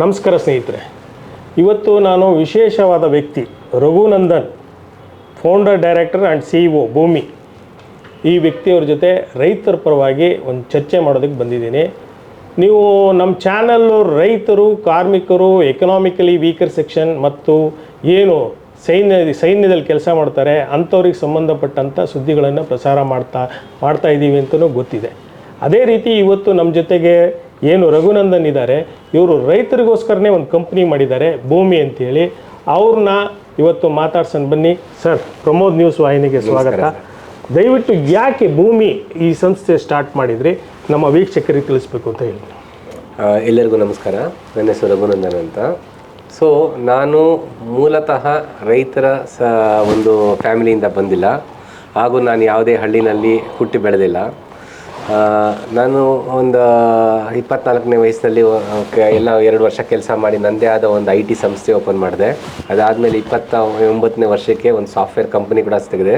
ನಮಸ್ಕಾರ ಸ್ನೇಹಿತರೆ. ಇವತ್ತು ನಾನು ವಿಶೇಷವಾದ ವ್ಯಕ್ತಿ Raghunandan founder director and C O Bhoomi. ಈ ವ್ಯಕ್ತಿಯವ್ರ ಜೊತೆ ರೈತರ ಪರವಾಗಿ ಒಂದು ಚರ್ಚೆ ಮಾಡೋದಕ್ಕೆ ಬಂದಿದ್ದೀನಿ. ನೀವು ನಮ್ಮ ಚಾನಲ್ಲು ರೈತರು, ಕಾರ್ಮಿಕರು ಎಕನಾಮಿಕಲಿ ವೀಕರ್ ಸೆಕ್ಷನ್ ಮತ್ತು ಏನು ಸೈನ್ಯ, ಸೈನ್ಯದಲ್ಲಿ ಕೆಲಸ ಮಾಡ್ತಾರೆ ಅಂಥವ್ರಿಗೆ ಸಂಬಂಧಪಟ್ಟಂಥ ಸುದ್ದಿಗಳನ್ನು ಪ್ರಸಾರ ಮಾಡ್ತಾ ಮಾಡ್ತಾ ಇದ್ದೀವಿ ಅಂತಲೂ ಗೊತ್ತಿದೆ. ಅದೇ ರೀತಿ ಇವತ್ತು ನಮ್ಮ ಜೊತೆಗೆ ಏನು ರಘುನಂದನ್ ಇದ್ದಾರೆ ಇವರು ರೈತರಿಗೋಸ್ಕರನೇ ಒಂದು ಕಂಪ್ನಿ ಮಾಡಿದ್ದಾರೆ ಭೂಮಿ ಅಂತೇಳಿ. ಅವ್ರನ್ನ ಇವತ್ತು ಮಾತಾಡ್ಸೋಣ ಬನ್ನಿ. ಸರ್ ಪ್ರಮೋದ್ ನ್ಯೂಸ್ ವಾಹಿನಿಗೆ ಸ್ವಾಗತ. ದಯವಿಟ್ಟು ಯಾಕೆ ಭೂಮಿ ಈ ಸಂಸ್ಥೆ ಸ್ಟಾರ್ಟ್ ಮಾಡಿದ್ರಿ? ನಮ್ಮ ವೀಕ್ಷಕರಿಗೆ ತಿಳಿಸ್ಬೇಕು ಅಂತ ಹೇಳಿ. ಎಲ್ಲರಿಗೂ ನಮಸ್ಕಾರ. ನನ್ನ ಹೆಸರು ರಘುನಂದನ್ ಅಂತ. ಸೊ ನಾನು ಮೂಲತಃ ರೈತರ ಸ ಒಂದು ಫ್ಯಾಮಿಲಿಯಿಂದ ಬಂದಿಲ್ಲ. ಹಾಗೂ ನಾನು ಯಾವುದೇ ಹಳ್ಳಿನಲ್ಲಿ ಹುಟ್ಟಿ ಬೆಳೆದಿಲ್ಲ. ನಾನು ಒಂದು ಇಪ್ಪತ್ನಾಲ್ಕನೇ ವಯಸ್ಸಿನಲ್ಲಿ ಎಲ್ಲ ಎರಡು ವರ್ಷ ಕೆಲಸ ಮಾಡಿ ನನ್ನದೇ ಆದ ಒಂದು ಐ ಟಿ ಸಂಸ್ಥೆ ಓಪನ್ ಮಾಡಿದೆ. ಅದಾದಮೇಲೆ ಇಪ್ಪತ್ತ ಒಂಬತ್ತನೇ ವರ್ಷಕ್ಕೆ ಒಂದು ಸಾಫ್ಟ್ವೇರ್ ಕಂಪ್ನಿ ಕೂಡ ತೆಗೆದೆ